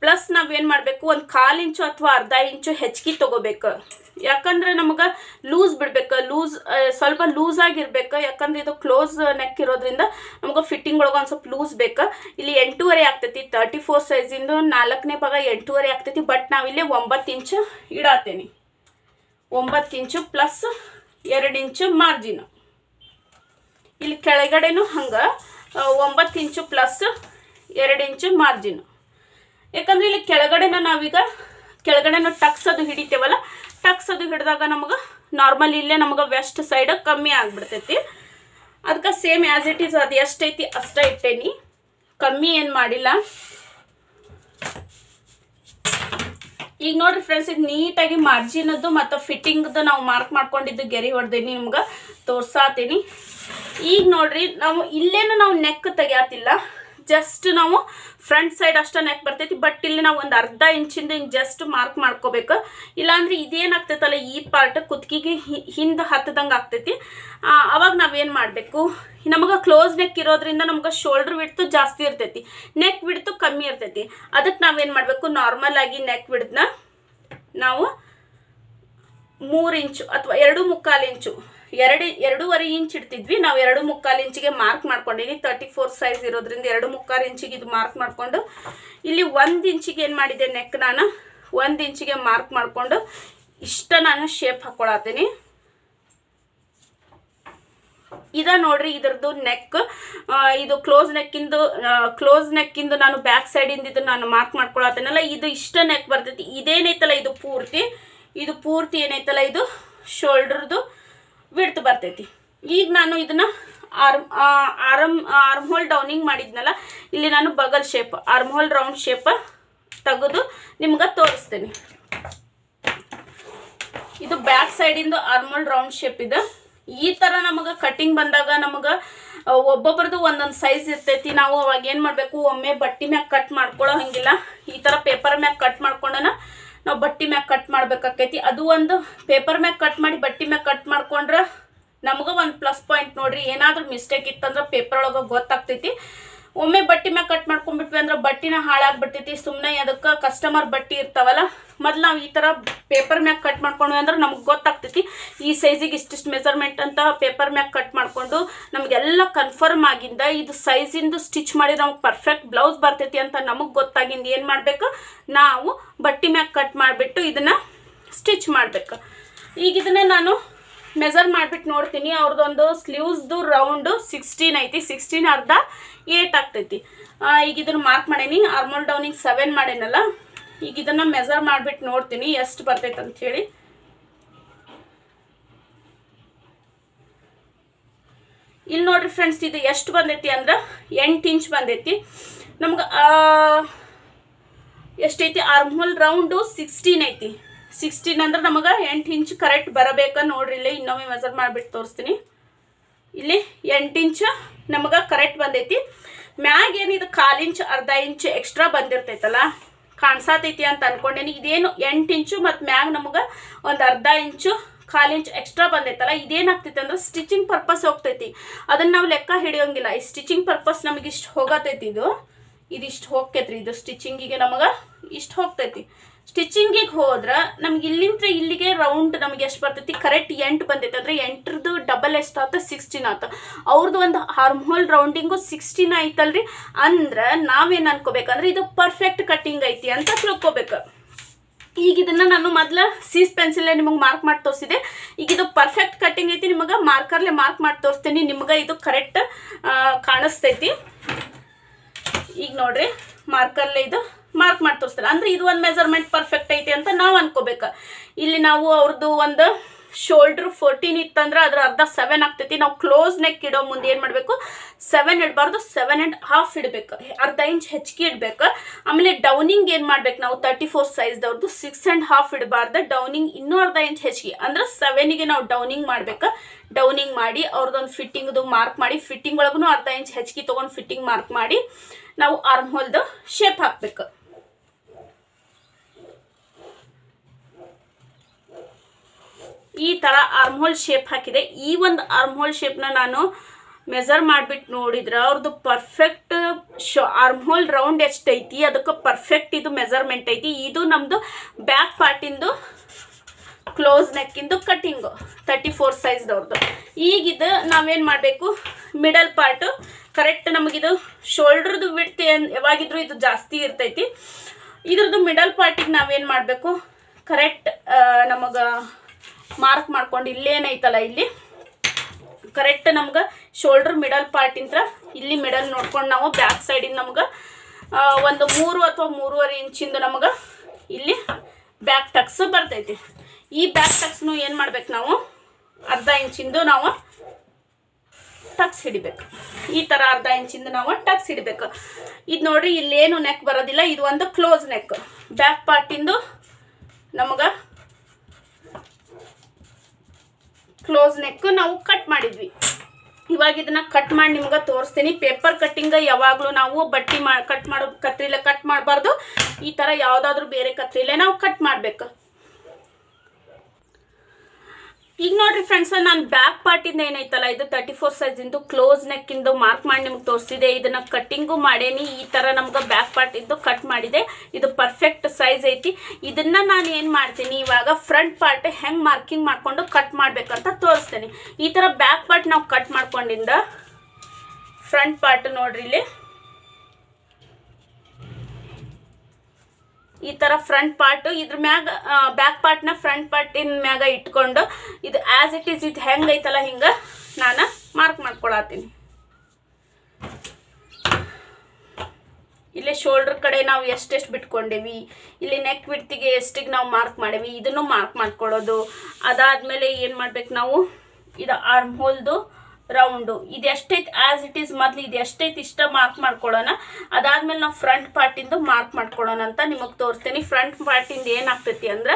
ಪ್ಲಸ್ ನಾವೇನು ಮಾಡಬೇಕು? ಒಂದು ಕಾಲು ಇಂಚು ಅಥವಾ ಅರ್ಧ ಇಂಚು ಹೆಚ್ಚಿಗೆ ತೊಗೋಬೇಕು. ಯಾಕಂದ್ರೆ ನಮಗೆ ಲೂಸ್ ಬಿಡ್ಬೇಕು ಲೂಸ್ ಸ್ವಲ್ಪ ಲೂಸ್ ಆಗಿರ್ಬೇಕು. ಯಾಕಂದ್ರೆ ಇದು ಕ್ಲೋಸ್ ನೆಕ್ ಇರೋದ್ರಿಂದ ನಮ್ಗೆ ಫಿಟ್ಟಿಂಗ್ ಒಳಗೆ ಒಂದು ಸ್ವಲ್ಪ ಲೂಸ್ ಬೇಕು. ಇಲ್ಲಿ ಎಂಟೂವರೆ ಆಗ್ತೈತಿ ತರ್ಟಿ ಫೋರ್ ಸೈಜಿಂದು ನಾಲ್ಕನೇ ಭಾಗ ಎಂಟೂವರೆ ಆಗ್ತೈತಿ ಬಟ್ ನಾವಿಲ್ಲಿ ಒಂಬತ್ತು ಇಂಚು ಇಡಾತೇನಿ. ಒಂಬತ್ತು ಇಂಚು ಪ್ಲಸ್ ಎರಡು ಇಂಚು ಮಾರ್ಜಿನ್ ಇಲ್ಲಿ ಕೆಳಗಡೆನೂ ಹಂಗೆ ಒಂಬತ್ತು ಇಂಚು ಪ್ಲಸ್ ಎರಡು ಇಂಚು ಮಾರ್ಜಿನ್ ಯಾಕಂದ್ರೆ ಇಲ್ಲಿ ಕೆಳಗಡೆನ ನಾವೀಗ ಕೆಳಗಡೆನ ಟಕ್ಸ್ ಅದು ಹಿಡಿತೇವಲ್ಲ, ಟಕ್ಸ್ ಅದು ಹಿಡಿದಾಗ ನಮಗೆ ನಾರ್ಮಲ್ ಇಲ್ಲೇ ನಮಗೆ ವೆಸ್ಟ್ ಸೈಡ್ ಕಮ್ಮಿ ಆಗಿಬಿಡ್ತೈತಿ. ಅದಕ್ಕೆ ಸೇಮ್ ಆ್ಯಸ್ ಇಟ್ ಈಸ್ ಅದು ಎಷ್ಟೈತಿ ಅಷ್ಟೇ ಇಟ್ಟೇನಿ. ಕಮ್ಮಿ ಏನು ಮಾಡಿಲ್ಲ. ಈಗ ನೋಡ್ರಿ ಫ್ರೆಂಡ್ಸ್ ಇದು ನೀಟಾಗಿ ಮಾರ್ಜಿನದ್ದು ಮತ್ತು ಫಿಟ್ಟಿಂಗ್ದು ನಾವು ಮಾರ್ಕ್ ಮಾಡ್ಕೊಂಡಿದ್ದು ಗೆರೆ ಹೊಡೆದೇನಿ ನಿಮ್ಗೆ, ತೋರ್ಸಾತೀನಿ. ಈಗ ನೋಡ್ರಿ, ನಾವು ಇಲ್ಲೇನು ನಾವು ನೆಕ್ ತೆಗಿಯಾತಿಲ್ಲ. ಜಸ್ಟ್ ನಾವು ಫ್ರಂಟ್ ಸೈಡ್ ಅಷ್ಟೇ ನೆಕ್ ಬರ್ತೈತಿ? ಬಟ್ ಇಲ್ಲಿ ನಾವು ಒಂದು ಅರ್ಧ ಇಂಚಿಂದ ಹಿಂಗೆ ಜಸ್ಟ್ ಮಾರ್ಕ್ ಮಾಡ್ಕೋಬೇಕು. ಇಲ್ಲಾಂದ್ರೆ ಇದೇನಾಗ್ತೈತಲ್ಲ ಈ ಪಾರ್ಟ್ ಕುತ್ತಿಗೆಗೆ ಹಿಂದೆ ಹತ್ತದಂಗೆ ಆಗ್ತೈತಿ. ಅವಾಗ ನಾವೇನು ಮಾಡಬೇಕು? ನಮಗೆ ಕ್ಲೋಸ್ ನೆಕ್ ಇರೋದ್ರಿಂದ ನಮ್ಗೆ ಶೋಲ್ಡ್ರ್ ವಿಡ್ತು ಜಾಸ್ತಿ ಇರ್ತೈತಿ. ನೆಕ್ ಬಿಡ್ತು ಕಮ್ಮಿ ಇರ್ತೈತಿ. ಅದಕ್ಕೆ ನಾವೇನು ಮಾಡಬೇಕು? ನಾರ್ಮಲ್ ಆಗಿ ನೆಕ್ ಬಿಡ್ದನ್ನ ನಾವು ಮೂರು ಇಂಚು ಅಥವಾ ಎರಡು ಮುಕ್ಕಾಲು ಇಂಚು ಎರಡು, ಎರಡೂವರೆ ಇಂಚ್ ಇಡ್ತಿದ್ವಿ. ನಾವು ಎರಡು ಮುಕ್ಕಾಲು ಇಂಚಿಗೆ ಮಾರ್ಕ್ ಮಾಡ್ಕೊಂಡಿನಿ ತರ್ಟಿ ಫೋರ್ ಸೈಜ್ ಇರೋದ್ರಿಂದ ಎರಡು ಮುಕ್ಕಾಲು ಇಂಚಿಗೆ ಇದು ಮಾರ್ಕ್ ಮಾಡಿಕೊಂಡು ಇಲ್ಲಿ ಒಂದು ಇಂಚಿಗೆ ಏನು ಮಾಡಿದೆ ನೆಕ್ ನಾನು? ಒಂದು ಇಂಚಿಗೆ ಮಾರ್ಕ್ ಮಾಡಿಕೊಂಡು ಇಷ್ಟ ನಾನು ಶೇಪ್ ಹಾಕ್ಕೊಳತ್ತೀನಿ ಇದ ನೋಡ್ರಿ ಇದ್ರದ್ದು ನೆಕ್ ಇದು ಕ್ಲೋಸ್ ನೆಕ್ಕಿಂದು ಕ್ಲೋಸ್ ನೆಕ್ಕಿಂದು ನಾನು ಬ್ಯಾಕ್ ಸೈಡಿಂದ ಇದು ನಾನು ಮಾರ್ಕ್ ಮಾಡ್ಕೊಳತ್ತೇನಲ್ಲ, ಇದು ಇಷ್ಟ ನೆಕ್ ಬರ್ತೈತಿ. ಇದೇನೈತಲ್ಲ ಇದು ಪೂರ್ತಿ? ಇದು ಪೂರ್ತಿ ಏನೈತಲ್ಲ ಇದು? ಶೋಲ್ಡ್ರದು ವಿಡ್ತ್ ಬರ್ತೈತಿ. ಈಗ ನಾನು ಇದನ್ನ arm arm arm hole downing ಮಾಡಿದ್ನಲ್ಲ, ಇಲ್ಲಿ ನಾನು ಬಗಲ್ shape arm hole round shape ತೆಗೆದು ನಿಮ್ಗೆ ತೋರಿಸ್ತೀನಿ. ಇದು ಬ್ಯಾಕ್ ಸೈಡಿಂದು ಹೋಲ್ ರೌಂಡ್ ಶೇಪ್ ಇದು. ಈ ಥರ ನಮಗೆ ಕಟಿಂಗ್ ಬಂದಾಗ ನಮಗೆ ಒಬ್ಬೊಬ್ರದ್ದು ಒಂದೊಂದು ಸೈಜ್ ಇರ್ತೈತಿ. ನಾವು ಅವಾಗ ಏನು ಮಾಡಬೇಕು, ಒಮ್ಮೆ ಬಟ್ಟೆ ಮ್ಯಾಗ ಕಟ್ ಮಾಡ್ಕೊಳ್ಳೋ ಹಂಗಿಲ್ಲ. ಈ ಥರ ಪೇಪರ್ ಮ್ಯಾಗ ಕಟ್ ಮಾಡ್ಕೊಂಡನ ನಾವು ಬಟ್ಟಿ ಮ್ಯಾಗ ಕಟ್ ಮಾಡ್ಬೇಕಾಕೈತಿ. ಅದು ಒಂದು ಪೇಪರ್ ಮ್ಯಾಗ ಕಟ್ ಮಾಡಿ ಬಟ್ಟಿ ಮ್ಯಾಗ ಕಟ್ ಮಾಡ್ಕೊಂಡ್ರೆ ನಮಗೂ ಒಂದು ಪ್ಲಸ್ ಪಾಯಿಂಟ್ ನೋಡ್ರಿ. ಏನಾದ್ರೂ ಮಿಸ್ಟೇಕ್ ಇತ್ತಂದ್ರೆ ಪೇಪರ್ ಒಳಗೆ ಗೊತ್ತಾಗ್ತೈತಿ. ಒಮ್ಮೆ ಬಟ್ಟಿ ಮ್ಯಾಗ ಕಟ್ ಮಾಡ್ಕೊಂಡ್ಬಿಟ್ವಿ ಅಂದ್ರೆ ಬಟ್ಟಿನ ಹಾಳಾಗ್ಬಿಡ್ತೈತಿ ಸುಮ್ಮನೆ ಅದಕ್ಕೆ ಕಸ್ಟಮರ್ ಬಟ್ಟಿ ಇರ್ತಾವಲ್ಲ, ಮೊದ್ಲು ನಾವು ಈ ಥರ ಪೇಪರ್ ಮ್ಯಾಗ ಕಟ್ ಮಾಡ್ಕೊಂಡ್ವಿ ಅಂದ್ರೆ ನಮ್ಗೆ ಗೊತ್ತಾಗ್ತೈತಿ, ಈ ಸೈಜಿಗೆ ಇಷ್ಟಿಷ್ಟು ಮೆಜರ್ಮೆಂಟ್ ಅಂತ ಪೇಪರ್ ಮ್ಯಾಗ ಕಟ್ ಮಾಡಿಕೊಂಡು ನಮಗೆಲ್ಲ ಕನ್ಫರ್ಮ್ ಆಗಿಂದ ಇದು ಸೈಜಿಂದು ಸ್ಟಿಚ್ ಮಾಡಿ ನಮ್ಗೆ ಪರ್ಫೆಕ್ಟ್ ಬ್ಲೌಸ್ ಬರ್ತೈತಿ ಅಂತ ನಮಗೆ ಗೊತ್ತಾಗಿಂದ ಏನು ಮಾಡಬೇಕು, ನಾವು ಬಟ್ಟಿ ಮ್ಯಾಗ ಕಟ್ ಮಾಡಿಬಿಟ್ಟು ಇದನ್ನು ಸ್ಟಿಚ್ ಮಾಡಬೇಕು. ಈಗ ಇದನ್ನ ನಾನು ಮೆಜರ್ ಮಾಡಿಬಿಟ್ಟು ನೋಡ್ತೀನಿ ಅವ್ರದ್ದೊಂದು ಸ್ಲೀವ್ಸ್ದು ರೌಂಡು ಸಿಕ್ಸ್ಟೀನ್ ಐತಿ ಸಿಕ್ಸ್ಟೀನ್ ಅರ್ಧ ಏಟ್ ಆಗ್ತೈತಿ. ಈಗ ಇದನ್ನು ಮಾರ್ಕ್ ಮಾಡೇನಿ ಆರ್ಮೋಲ್ ಡೌನಿಗೆ ಸೆವೆನ್ ಮಾಡೇನಲ್ಲ, ಈಗ ಇದನ್ನು ಮೆಜರ್ ಮಾಡಿಬಿಟ್ಟು ನೋಡ್ತೀನಿ ಎಷ್ಟು ಬರ್ತೈತೆ ಹೇಳಿ. ಇಲ್ಲಿ ನೋಡ್ರಿ ಫ್ರೆಂಡ್ಸ್ ಇದು ಎಷ್ಟು ಬಂದೈತಿ ಅಂದ್ರೆ ಎಂಟು ಇಂಚ್ ಬಂದೈತಿ. ನಮ್ಗೆ ಎಷ್ಟೈತಿ? ಆರ್ಮೋಲ್ ರೌಂಡು ಸಿಕ್ಸ್ಟೀನ್ ಐತಿ. ಸಿಕ್ಸ್ಟೀನ್ ಅಂದ್ರೆ ನಮಗೆ ಎಂಟು ಇಂಚ್ ಕರೆಕ್ಟ್ ಬರಬೇಕ ನೋಡ್ರಿ ಇಲ್ಲೇ, ಇನ್ನೊಮ್ಮೆ ಮೆಜರ್ ಮಾಡಿಬಿಟ್ಟು ತೋರಿಸ್ತೀನಿ. ಇಲ್ಲಿ ಎಂಟು ಇಂಚ್ ನಮಗೆ ಕರೆಕ್ಟ್ ಬಂದೈತಿ. ಮ್ಯಾಗ ಏನಿದು ಕಾಲು ಇಂಚ್ ಅರ್ಧ ಇಂಚ್ ಎಕ್ಸ್ಟ್ರಾ ಬಂದಿರ್ತೈತಲ್ಲ, ಕಾಣಿಸತೈತಿ ಅಂತ ಅನ್ಕೊಂಡೇನಿ. ಇದೇನು ಎಂಟು ಇಂಚು ಮತ್ತು ಮ್ಯಾಗ ನಮಗೆ ಒಂದು ಅರ್ಧ ಇಂಚು ಕಾಲು ಇಂಚ್ ಎಕ್ಸ್ಟ್ರಾ ಬಂದೈತಲ್ಲ ಇದೇನಾಗ್ತೈತಿ ಅಂದ್ರೆ ಸ್ಟಿಚಿಂಗ್ ಪರ್ಪಸ್ ಹೋಗ್ತೈತಿ. ಅದನ್ನ ನಾವು ಲೆಕ್ಕ ಹಿಡಿಯೋಂಗಿಲ್ಲ. ಈ ಸ್ಟಿಚಿಂಗ್ ಪರ್ಪಸ್ ನಮಗೆ ಇಷ್ಟು ಹೋಗತೈತಿ ಇದು. ಇದಿಷ್ಟು ಹೋಗ್ತೈತ್ರಿ, ಇದು ಸ್ಟಿಚಿಂಗಿಗೆ ನಮಗೆ ಇಷ್ಟು ಹೋಗ್ತೈತಿ. ಸ್ಟಿಚಿಂಗಿಗೆ ಹೋದ್ರೆ ನಮ್ಗೆ ಇಲ್ಲಿಂದ ಇಲ್ಲಿಗೆ ರೌಂಡ್ ನಮ್ಗೆ ಎಷ್ಟು ಬರ್ತೈತಿ? ಕರೆಕ್ಟ್ ಎಂಟು ಬಂದೈತೆ. ಅಂದರೆ ಎಂಟ್ರದ್ದು ಡಬಲ್ ಎಷ್ಟು ಆತ ಸಿಕ್ಸ್ಟೀನ್ ಆತ. ಅವ್ರದ್ದು ಒಂದು ಹಾರ್ಮೋಲ್ ರೌಂಡಿಂಗು ಸಿಕ್ಸ್ಟೀನ್ ಆಯ್ತಲ್ರಿ? ಅಂದ್ರೆ ನಾವೇನು ಅನ್ಕೋಬೇಕಂದ್ರೆ ಇದು ಪರ್ಫೆಕ್ಟ್ ಕಟ್ಟಿಂಗ್ ಐತಿ ಅಂತ ತಿಳ್ಕೊಬೇಕು. ಈಗ ಇದನ್ನ ನಾನು ಮೊದ್ಲು ಸೀಸ್ ಪೆನ್ಸಿಲೇ ನಿಮಗೆ ಮಾರ್ಕ್ ಮಾಡಿ ತೋರಿಸಿದೆ. ಈಗ ಇದು ಪರ್ಫೆಕ್ಟ್ ಕಟ್ಟಿಂಗ್ ಐತಿ. ನಿಮಗೆ ಮಾರ್ಕರ್ಲೆ ಮಾರ್ಕ್ ಮಾಡಿ ತೋರಿಸ್ತೀನಿ. ನಿಮಗೆ ಇದು ಕರೆಕ್ಟ್ ಕಾಣಿಸ್ತೈತಿ. ಈಗ ನೋಡ್ರಿ ಮಾರ್ಕರ್ಲೆ ಇದು ಮಾರ್ಕ್ ಮಾಡಿ ತೋರಿಸ್ತಾರೆ ಅಂದ್ರೆ ಇದು ಒಂದು ಮೆಜರ್ಮೆಂಟ್ ಪರ್ಫೆಕ್ಟ್ ಐತಿ ಅಂತ ನಾವು ಅನ್ಕೋಬೇಕು. ಇಲ್ಲಿ ನಾವು ಅವ್ರದ್ದು ಒಂದು ಶೋಲ್ಡ್ರ್ ಫೋರ್ಟೀನ್ ಇತ್ತಂದ್ರೆ ಅದ್ರ ಅರ್ಧ ಸೆವೆನ್ ಆಗ್ತೈತಿ. ನಾವು ಕ್ಲೋಸ್ ನೆಕ್ ಇಡೋ ಮುಂದೆ ಏನು ಮಾಡಬೇಕು? ಸೆವೆನ್ ಇಡಬಾರ್ದು ಸೆವೆನ್ ಆ್ಯಂಡ್ ಹಾಫ್ ಇಡಬೇಕು. ಅರ್ಧ ಇಂಚ್ ಹೆಚ್ಚಿಗೆ ಇಡಬೇಕು. ಆಮೇಲೆ ಡೌನಿಂಗ್ ಏನು ಮಾಡ್ಬೇಕು ನಾವು? ತರ್ಟಿ ಫೋರ್ ಸೈಜ್ದವ್ರದ್ದು ಸಿಕ್ಸ್ ಆ್ಯಂಡ್ ಹಾಫ್ ಇಡಬಾರ್ದು. ಡೌನಿಂಗ್ ಇನ್ನೂ ಅರ್ಧ ಇಂಚ್ ಹೆಚ್ಚಿಗೆ ಅಂದ್ರೆ ಸೆವೆನಿಗೆ ನಾವು ಡೌನಿಂಗ್ ಮಾಡ್ಬೇಕು. ಡೌನಿಂಗ್ ಮಾಡಿ ಅವ್ರದ್ದೊಂದು ಫಿಟ್ಟಿಂಗ್ದು ಮಾರ್ಕ್ ಮಾಡಿ ಫಿಟ್ಟಿಂಗ್ ಒಳಗೂ ಅರ್ಧ ಇಂಚ್ ಹೆಚ್ಚಿಗೆ ತೊಗೊಂಡು ಫಿಟ್ಟಿಂಗ್ ಮಾರ್ಕ್ ಮಾಡಿ, ನಾವು ಆರ್ಮ್ ಹೋಲ್ದು ಶೇಪ್ ಹಾಕ್ಬೇಕು. ಈ ಥರ ಆರ್ಮ್ಹೋಲ್ ಶೇಪ್ ಹಾಕಿದೆ. ಈ ಒಂದು ಆರ್ಮ್ಹೋಲ್ ಶೇಪ್ನ ನಾನು ಮೆಜರ್ ಮಾಡಿಬಿಟ್ಟು ನೋಡಿದ್ರೆ ಅವ್ರದ್ದು ಪರ್ಫೆಕ್ಟ್ ಶೋ ಆರ್ಮ್ಹೋಲ್ ರೌಂಡ್ ಎಷ್ಟೈತಿ, ಅದಕ್ಕೆ ಪರ್ಫೆಕ್ಟ್ ಇದು ಮೆಜರ್ಮೆಂಟ್ ಐತಿ. ಇದು ನಮ್ಮದು ಬ್ಯಾಕ್ ಪಾರ್ಟಿಂದು ಕ್ಲೋಸ್ ನೆಕ್ಕಿಂದು ಕಟ್ಟಿಂಗು ತರ್ಟಿ ಫೋರ್ ಸೈಜ್ದವ್ರದ್ದು ಈಗಿದು ನಾವೇನು ಮಾಡಬೇಕು? ಮಿಡಲ್ ಪಾರ್ಟು ಕರೆಕ್ಟ್ ನಮಗಿದು ಶೋಲ್ಡ್ರದ್ದು ಬಿಡ್ತಿ ಯಾವಾಗಿದ್ರು ಇದು ಜಾಸ್ತಿ ಇರ್ತೈತಿ. ಇದ್ರದ್ದು ಮಿಡಲ್ ಪಾರ್ಟಿಗೆ ನಾವೇನು ಮಾಡಬೇಕು? ಕರೆಕ್ಟ್ ನಮಗೆ ಮಾರ್ಕ್ ಮಾಡ್ಕೊಂಡು ಇಲ್ಲೇನೈತಲ್ಲ ಇಲ್ಲಿ? ಕರೆಕ್ಟ್ ನಮ್ಗೆ ಶೋಲ್ಡ್ರ್ ಮಿಡಲ್ ಪಾರ್ಟಿಂತ್ರ ಇಲ್ಲಿ ಮಿಡಲ್ ನೋಡ್ಕೊಂಡು ನಾವು ಬ್ಯಾಕ್ ಸೈಡಿಂದ ನಮ್ಗೆ ಒಂದು ಮೂರು ಅಥವಾ ಮೂರುವರೆ ಇಂಚಿಂದ ನಮ್ಗೆ ಇಲ್ಲಿ ಬ್ಯಾಕ್ ಟಕ್ಸ್ ಬರ್ತೈತಿ. ಈ ಬ್ಯಾಕ್ ಟಕ್ಸ್ನು ಏನು ಮಾಡ್ಬೇಕು ನಾವು? ಅರ್ಧ ಇಂಚಿಂದು ನಾವು ಟಕ್ಸ್ ಹಿಡಿಬೇಕು. ಈ ಥರ ಅರ್ಧ ಇಂಚಿಂದ ನಾವು ಟಕ್ಸ್ ಹಿಡಿಬೇಕು. ಇದು ನೋಡ್ರಿ ಇಲ್ಲೇನು ನೆಕ್ ಬರೋದಿಲ್ಲ, ಇದು ಒಂದು ಕ್ಲೋಸ್ ನೆಕ್ ಬ್ಯಾಕ್ ಪಾರ್ಟಿಂದು ನಮಗೆ ಕ್ಲೋಸ್ ನೆಕ್ ನಾವು ಕಟ್ ಮಾಡಿದ್ವಿ. ಇವಾಗ ಇದನ್ನ ಕಟ್ ಮಾಡಿ ನಿಮ್ಗೆ ತೋರಿಸ್ತೀನಿ. ಪೇಪರ್ ಕಟ್ಟಿಂಗ್ ಯಾವಾಗಲೂ ನಾವು ಬಟ್ಟಿ ಮಾ ಕಟ್ ಮಾಡೋ ಕತ್ರಿಲೆ ಕಟ್ ಮಾಡಬಾರ್ದು. ಈ ಥರ ಯಾವುದಾದ್ರೂ ಬೇರೆ ಕತ್ರಿಲೆ ನಾವು ಕಟ್ ಮಾಡಬೇಕು. ಈಗ ನೋಡ್ರಿ ಫ್ರೆಂಡ್ಸ್ ನಾನು ಬ್ಯಾಕ್ ಪಾರ್ಟಿಂದ ಏನೈತಲ್ಲ ಇದು ತರ್ಟಿ ಫೋರ್ ಸೈಜಿಂದು ಕ್ಲೋಸ್ ನೆಕ್ಕಿಂದು ಮಾರ್ಕ್ ಮಾಡಿ ನಿಮ್ಗೆ ತೋರಿಸಿದೆ. ಇದನ್ನ ಕಟ್ಟಿಂಗು ಮಾಡೇನಿ. ಈ ಥರ ನಮ್ಗೆ ಬ್ಯಾಕ್ ಪಾರ್ಟ್ ಇದ್ದು ಕಟ್ ಮಾಡಿದೆ. ಇದು ಪರ್ಫೆಕ್ಟ್ ಸೈಜ್ ಐತಿ. ಇದನ್ನ ನಾನು ಏನು ಮಾಡ್ತೀನಿ, ಇವಾಗ ಫ್ರಂಟ್ ಪಾರ್ಟ್ ಹೆಂಗೆ ಮಾರ್ಕಿಂಗ್ ಮಾಡ್ಕೊಂಡು ಕಟ್ ಮಾಡಬೇಕಂತ ತೋರಿಸ್ತೀನಿ. ಈ ಥರ ಬ್ಯಾಕ್ ಪಾರ್ಟ್ ನಾವು ಕಟ್ ಮಾಡ್ಕೊಂಡಿಂದ ಫ್ರಂಟ್ ಪಾರ್ಟ್ ನೋಡ್ರಿ ಇಲ್ಲಿ. ಈ ಥರ ಫ್ರಂಟ್ ಪಾರ್ಟ್ ಇದ್ರ ಮ್ಯಾಗ ಬ್ಯಾಕ್ ಪಾರ್ಟ್ನ ಫ್ರಂಟ್ ಪಾರ್ಟಿನ ಮ್ಯಾಗ ಇಟ್ಕೊಂಡು, ಇದು ಆ್ಯಸ್ ಇಟ್ ಈಸ್ ಇದು ಹೆಂಗೈತಲ್ಲ ಹಿಂಗೆ ನಾನು ಮಾರ್ಕ್ ಮಾಡ್ಕೊಳತ್ತೀನಿ. ಇಲ್ಲಿ ಶೋಲ್ಡರ್ ಕಡೆ ನಾವು ಎಷ್ಟೆಷ್ಟು ಬಿಟ್ಕೊಂಡೇವಿ, ಇಲ್ಲಿ ನೆಕ್ ಬಿಡ್ತಿಗೆ ಎಷ್ಟಿಗೆ ನಾವು ಮಾರ್ಕ್ ಮಾಡೇವಿ, ಇದನ್ನು ಮಾರ್ಕ್ ಮಾಡ್ಕೊಳ್ಳೋದು. ಅದಾದಮೇಲೆ ಏನು ಮಾಡ್ಬೇಕು ನಾವು? ಇದು ಆರ್ಮ್ ಹೋಲ್ದು ರೌಂಡು ಇದು ಎಷ್ಟೈತೆ ಆ್ಯಸ್ ಇಟ್ ಈಸ್ ಮೊದಲು ಇದು ಇಷ್ಟ ಮಾರ್ಕ್ ಮಾಡ್ಕೊಳ್ಳೋಣ. ಅದಾದ್ಮೇಲೆ ನಾವು ಫ್ರಂಟ್ ಪಾರ್ಟಿಂದು ಮಾರ್ಕ್ ಮಾಡ್ಕೊಳ್ಳೋಣ ಅಂತ ನಿಮಗೆ ತೋರಿಸ್ತೀನಿ. ಫ್ರಂಟ್ ಪಾರ್ಟಿಂದ ಏನಾಗ್ತೈತಿ ಅಂದ್ರೆ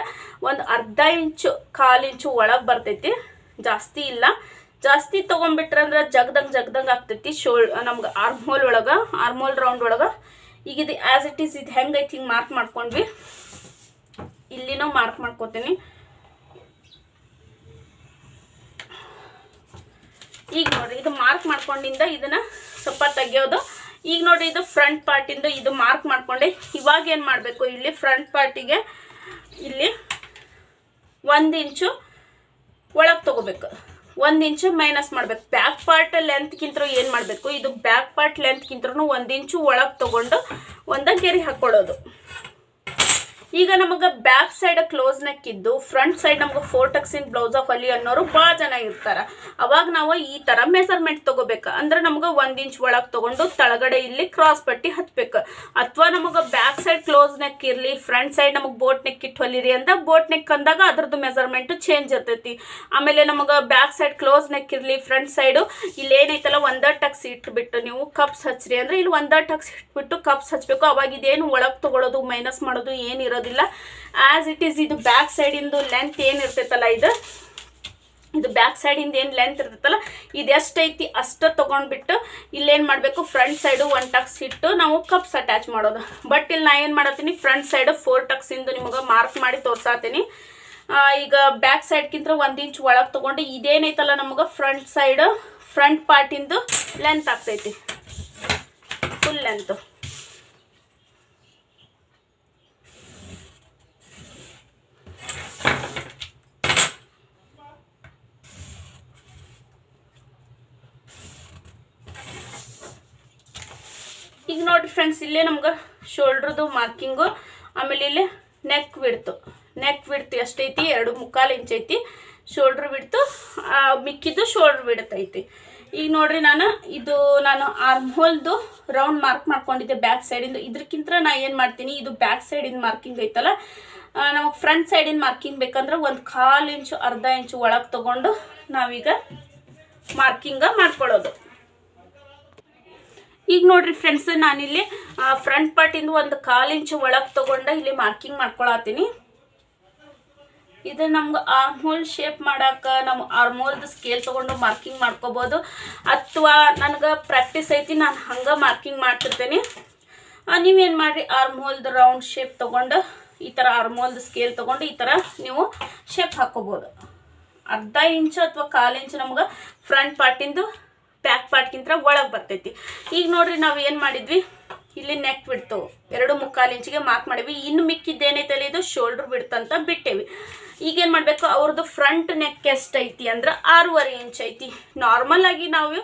ಒಂದು ಅರ್ಧ ಇಂಚು ಕಾಲು ಇಂಚು ಒಳಗೆ ಬರ್ತೈತಿ. ಜಾಸ್ತಿ ಇಲ್ಲ. ಜಾಸ್ತಿ ತೊಗೊಂಡ್ಬಿಟ್ರೆ ಅಂದ್ರೆ ಜಗ್ದಂಗೆ ಜಗ್ದಂಗೆ ಆಗ್ತೈತಿ. ಶೋಲ್, ನಮ್ಗೆ ಆರ್ಮೋಲ್ ಒಳಗೆ ಆರ್ಮೋಲ್ ರೌಂಡ್ ಒಳಗೆ. ಈಗ ಇದು ಆ್ಯಸ್ ಇಟ್ ಈಸ್ ಇದು ಹೆಂಗೈತಿ ಹಿಂಗೆ ಮಾರ್ಕ್ ಮಾಡ್ಕೊಂಡ್ವಿ. ಇಲ್ಲಿನೂ ಮಾರ್ಕ್ ಮಾಡ್ಕೊತೀನಿ. ಈಗ ನೋಡ್ರಿ, ಇದು ಮಾರ್ಕ್ ಮಾಡ್ಕೊಂಡಿಂದ ಇದನ್ನ ಸ್ವಲ್ಪ ತೆಗಿಯೋದು. ಈಗ ನೋಡ್ರಿ, ಇದು ಫ್ರಂಟ್ ಪಾರ್ಟಿಂದ ಇದು ಮಾರ್ಕ್ ಮಾಡ್ಕೊಂಡೆ. ಇವಾಗ ಏನು ಮಾಡಬೇಕು? ಇಲ್ಲಿ ಫ್ರಂಟ್ ಪಾರ್ಟಿಗೆ ಇಲ್ಲಿ ಒಂದು ಇಂಚು ಒಳಗೆ ತಗೋಬೇಕು. ಒಂದು ಇಂಚು ಮೈನಸ್ ಮಾಡ್ಬೇಕು. ಬ್ಯಾಕ್ ಪಾರ್ಟ್ ಲೆಂತ್ಗಿಂತ ಏನು ಮಾಡಬೇಕು? ಇದು ಬ್ಯಾಕ್ ಪಾರ್ಟ್ ಲೆಂತ್ಗಿಂತ ಒಂದು ಇಂಚು ಒಳಗೆ ತಗೊಂಡು ಒಂದ ಗೆರೆ ಹಾಕ್ಕೊಳ್ಳೋದು ಈಗ ನಮಗೆ ಬ್ಯಾಕ್ ಸೈಡ್ ಕ್ಲೋಸ್ ನೆಕ್ ಇದ್ದು ಫ್ರಂಟ್ ಸೈಡ್ ನಮ್ಗೆ ಫೋರ್ ಟಕ್ಸಿನ್ ಆಫ್ ಹೊಲಿ ಅನ್ನೋರು ಭಾಳ ಜನ ಇರ್ತಾರೆ. ಅವಾಗ ನಾವು ಈ ಥರ ಮೆಸರ್ಮೆಂಟ್ ತಗೋಬೇಕು. ಅಂದ್ರೆ ನಮ್ಗೆ ಒಂದು ಇಂಚ್ ಒಳಗೆ ತಗೊಂಡು ತಳಗಡೆ ಇಲ್ಲಿ ಕ್ರಾಸ್ ಪಟ್ಟಿ ಹಚ್ಬೇಕು ಅಥವಾ ನಮಗೆ ಬ್ಯಾಕ್ ಸೈಡ್ ಕ್ಲೋಸ್ ನೆಕ್ ಇರಲಿ ಫ್ರಂಟ್ ಸೈಡ್ ನಮಗೆ ಬೋಟ್ ನೆಕ್ ಇಟ್ಟು ಹೊಲಿರಿ ಅಂತ ಬೋಟ್ ನೆಕ್ ಅಂದಾಗ ಅದ್ರದ್ದು ಮೆಸರ್ಮೆಂಟ್ ಚೇಂಜ್ ಇರ್ತೈತಿ. ಆಮೇಲೆ ನಮಗೆ ಬ್ಯಾಕ್ ಸೈಡ್ ಕ್ಲೋಸ್ ನೆಕ್ ಇರಲಿ ಫ್ರಂಟ್ ಸೈಡು ಇಲ್ಲಿ ಏನೈತಲ್ಲ ಒಂದ ಟಕ್ಸ್ ಇಟ್ಬಿಟ್ಟು ನೀವು ಕಪ್ಸ್ ಹಚ್ಚಿರಿ. ಅಂದ್ರೆ ಇಲ್ಲಿ ಒಂದ ಟಕ್ಸ್ ಇಟ್ಬಿಟ್ಟು ಕಪ್ಸ್ ಹಚ್ಬೇಕು. ಅವಾಗ ಇದೇನು ಒಳಗೆ ತಗೊಳ್ಳೋದು ಮೈನಸ್ ಮಾಡೋದು ಏನು ಇರೋದಿಲ್ಲ ಆ್ಯಸ್ ಇಟ್ ಈಸ್ ಇದು ಬ್ಯಾಕ್ ಸೈಡಿಂದು ಲೆಂತ್ ಏನು ಇರ್ತೈತಲ್ಲ ಇದು? ಇದು ಬ್ಯಾಕ್ ಸೈಡಿಂದ ಏನು ಲೆಂತ್ ಇರ್ತೈತಲ್ಲ? ಇದು ಎಷ್ಟೈತಿ ಅಷ್ಟು ತೊಗೊಂಡ್ಬಿಟ್ಟು ಇಲ್ಲೇನು ಮಾಡಬೇಕು? ಫ್ರಂಟ್ ಸೈಡು ಒನ್ ಟಕ್ಸ್ ಇಟ್ಟು ನಾವು ಕಪ್ಸ್ ಅಟ್ಯಾಚ್ ಮಾಡೋದು. ಬಟ್ ಇಲ್ಲಿ ನಾ ಏನು ಮಾಡತ್ತೀನಿ? ಫ್ರಂಟ್ ಸೈಡು ಫೋರ್ ಟಕ್ಸಿಂದು ನಿಮಗೆ ಮಾರ್ಕ್ ಮಾಡಿ ತೋರ್ಸಾತೀನಿ. ಈಗ ಬ್ಯಾಕ್ ಸೈಡ್ಕಿಂತ ಒಂದು ಇಂಚ್ ಒಳಗೆ ತೊಗೊಂಡು ಇದೇನೈತಲ್ಲ ನಮಗೆ? ಫ್ರಂಟ್ ಸೈಡು ಫ್ರಂಟ್ ಪಾರ್ಟಿಂದು ಲೆಂತ್ ಆಗ್ತೈತಿ. ಫುಲ್ ಲೆಂತು ಈಗ ನೋಡ್ರಿ ಫ್ರೆಂಡ್ಸ್ ಇಲ್ಲೇ ನಮ್ಗೆ ಶೋಲ್ಡ್ರದು ಮಾರ್ಕಿಂಗು ಆಮೇಲೆ ಇಲ್ಲಿ ನೆಕ್ ಬಿಡ್ತು ನೆಕ್ ಬಿಡ್ತು ಎಷ್ಟೈತಿ? ಎರಡು ಮುಕ್ಕಾಲು ಇಂಚ್ ಐತಿ. ಶೋಲ್ಡ್ರ್ ಬಿಡ್ತು ಮಿಕ್ಕಿದ್ದು ಶೋಲ್ಡ್ರ್ ಬಿಡ್ತೈತಿ ಈಗ ನೋಡ್ರಿ ನಾನು, ಇದು ನಾನು ಆರ್ಮ್ ಹೋಲ್ದು ರೌಂಡ್ ಮಾರ್ಕ್ ಮಾಡ್ಕೊಂಡಿದ್ದೆ ಬ್ಯಾಕ್ ಸೈಡಿಂದು ಇದ್ರಕ್ಕಿಂತ ನಾ ಏನು ಮಾಡ್ತೀನಿ? ಇದು ಬ್ಯಾಕ್ ಸೈಡಿಂದು ಮಾರ್ಕಿಂಗ್ ಐತಲ್ಲ ನಮಗೆ ಫ್ರಂಟ್ ಸೈಡಿನ ಮಾರ್ಕಿಂಗ್ ಬೇಕಂದ್ರೆ ಒಂದು ಕಾಲು ಇಂಚು ಅರ್ಧ ಇಂಚು ಒಳಗೆ ತೊಗೊಂಡು ನಾವೀಗ ಮಾರ್ಕಿಂಗ ಮಾಡ್ಕೊಳ್ಳೋದು. ಈಗ ನೋಡ್ರಿ ಫ್ರೆಂಡ್ಸ್ ನಾನಿಲ್ಲಿ ಫ್ರಂಟ್ ಪಾರ್ಟಿಂದ ಒಂದು ಕಾಲು ಇಂಚು ಒಳಗೆ ತೊಗೊಂಡು ಇಲ್ಲಿ ಮಾರ್ಕಿಂಗ್ ಮಾಡ್ಕೊಳತ್ತೀನಿ. ಇದು ನಮ್ಗೆ ಆರ್ಮೋಲ್ ಶೇಪ್ ಮಾಡಕ್ಕೆ ನಮ್ಮ ಆರ್ಮೋಲ್ದು ಸ್ಕೇಲ್ ತೊಗೊಂಡು ಮಾರ್ಕಿಂಗ್ ಮಾಡ್ಕೋಬೋದು. ಅಥವಾ ನನಗೆ ಪ್ರಾಕ್ಟೀಸ್ ಐತಿ, ನಾನು ಹಂಗೆ ಮಾರ್ಕಿಂಗ್ ಮಾಡ್ತಿರ್ತೇನೆ. ನೀವೇನು ಮಾಡಿರಿ ದ ರೌಂಡ್ ಶೇಪ್ ತೊಗೊಂಡು, ಈ ಥರ ದ ಸ್ಕೇಲ್ ತೊಗೊಂಡು ಈ ಥರ ನೀವು ಶೇಪ್ ಹಾಕ್ಕೋಬೋದು ಅರ್ಧ ಇಂಚು ಅಥವಾ ಕಾಲು ಇಂಚು ನಮ್ಗೆ ಫ್ರಂಟ್ ಪಾರ್ಟಿಂದು ಬ್ಯಾಕ್ ಪಾರ್ಟ್ಗಿಂತ ಒಳಗೆ ಬರ್ತೈತಿ. ಈಗ ನೋಡ್ರಿ ನಾವು ಏನು ಮಾಡಿದ್ವಿ? ಇಲ್ಲಿ ನೆಕ್ ಬಿಡ್ತು. ಎರಡು ಮುಕ್ಕಾಲು ಇಂಚಿಗೆ ಮಾರ್ಕ್ ಮಾಡಿವಿ ಇನ್ನು ಮಿಕ್ಕಿದ್ದೇನೈತಲ್ಲ ಇದು? ಶೋಲ್ಡ್ರ್ ಬಿಡ್ತಂತ ಬಿಟ್ಟೇವಿ. ಈಗೇನು ಮಾಡಬೇಕು? ಅವ್ರದ್ದು ಫ್ರಂಟ್ ನೆಕ್ ಎಷ್ಟೈತಿ ಅಂದ್ರೆ ಆರೂವರೆ ಇಂಚ್ ಐತಿ. ನಾರ್ಮಲ್ ಆಗಿ ನಾವು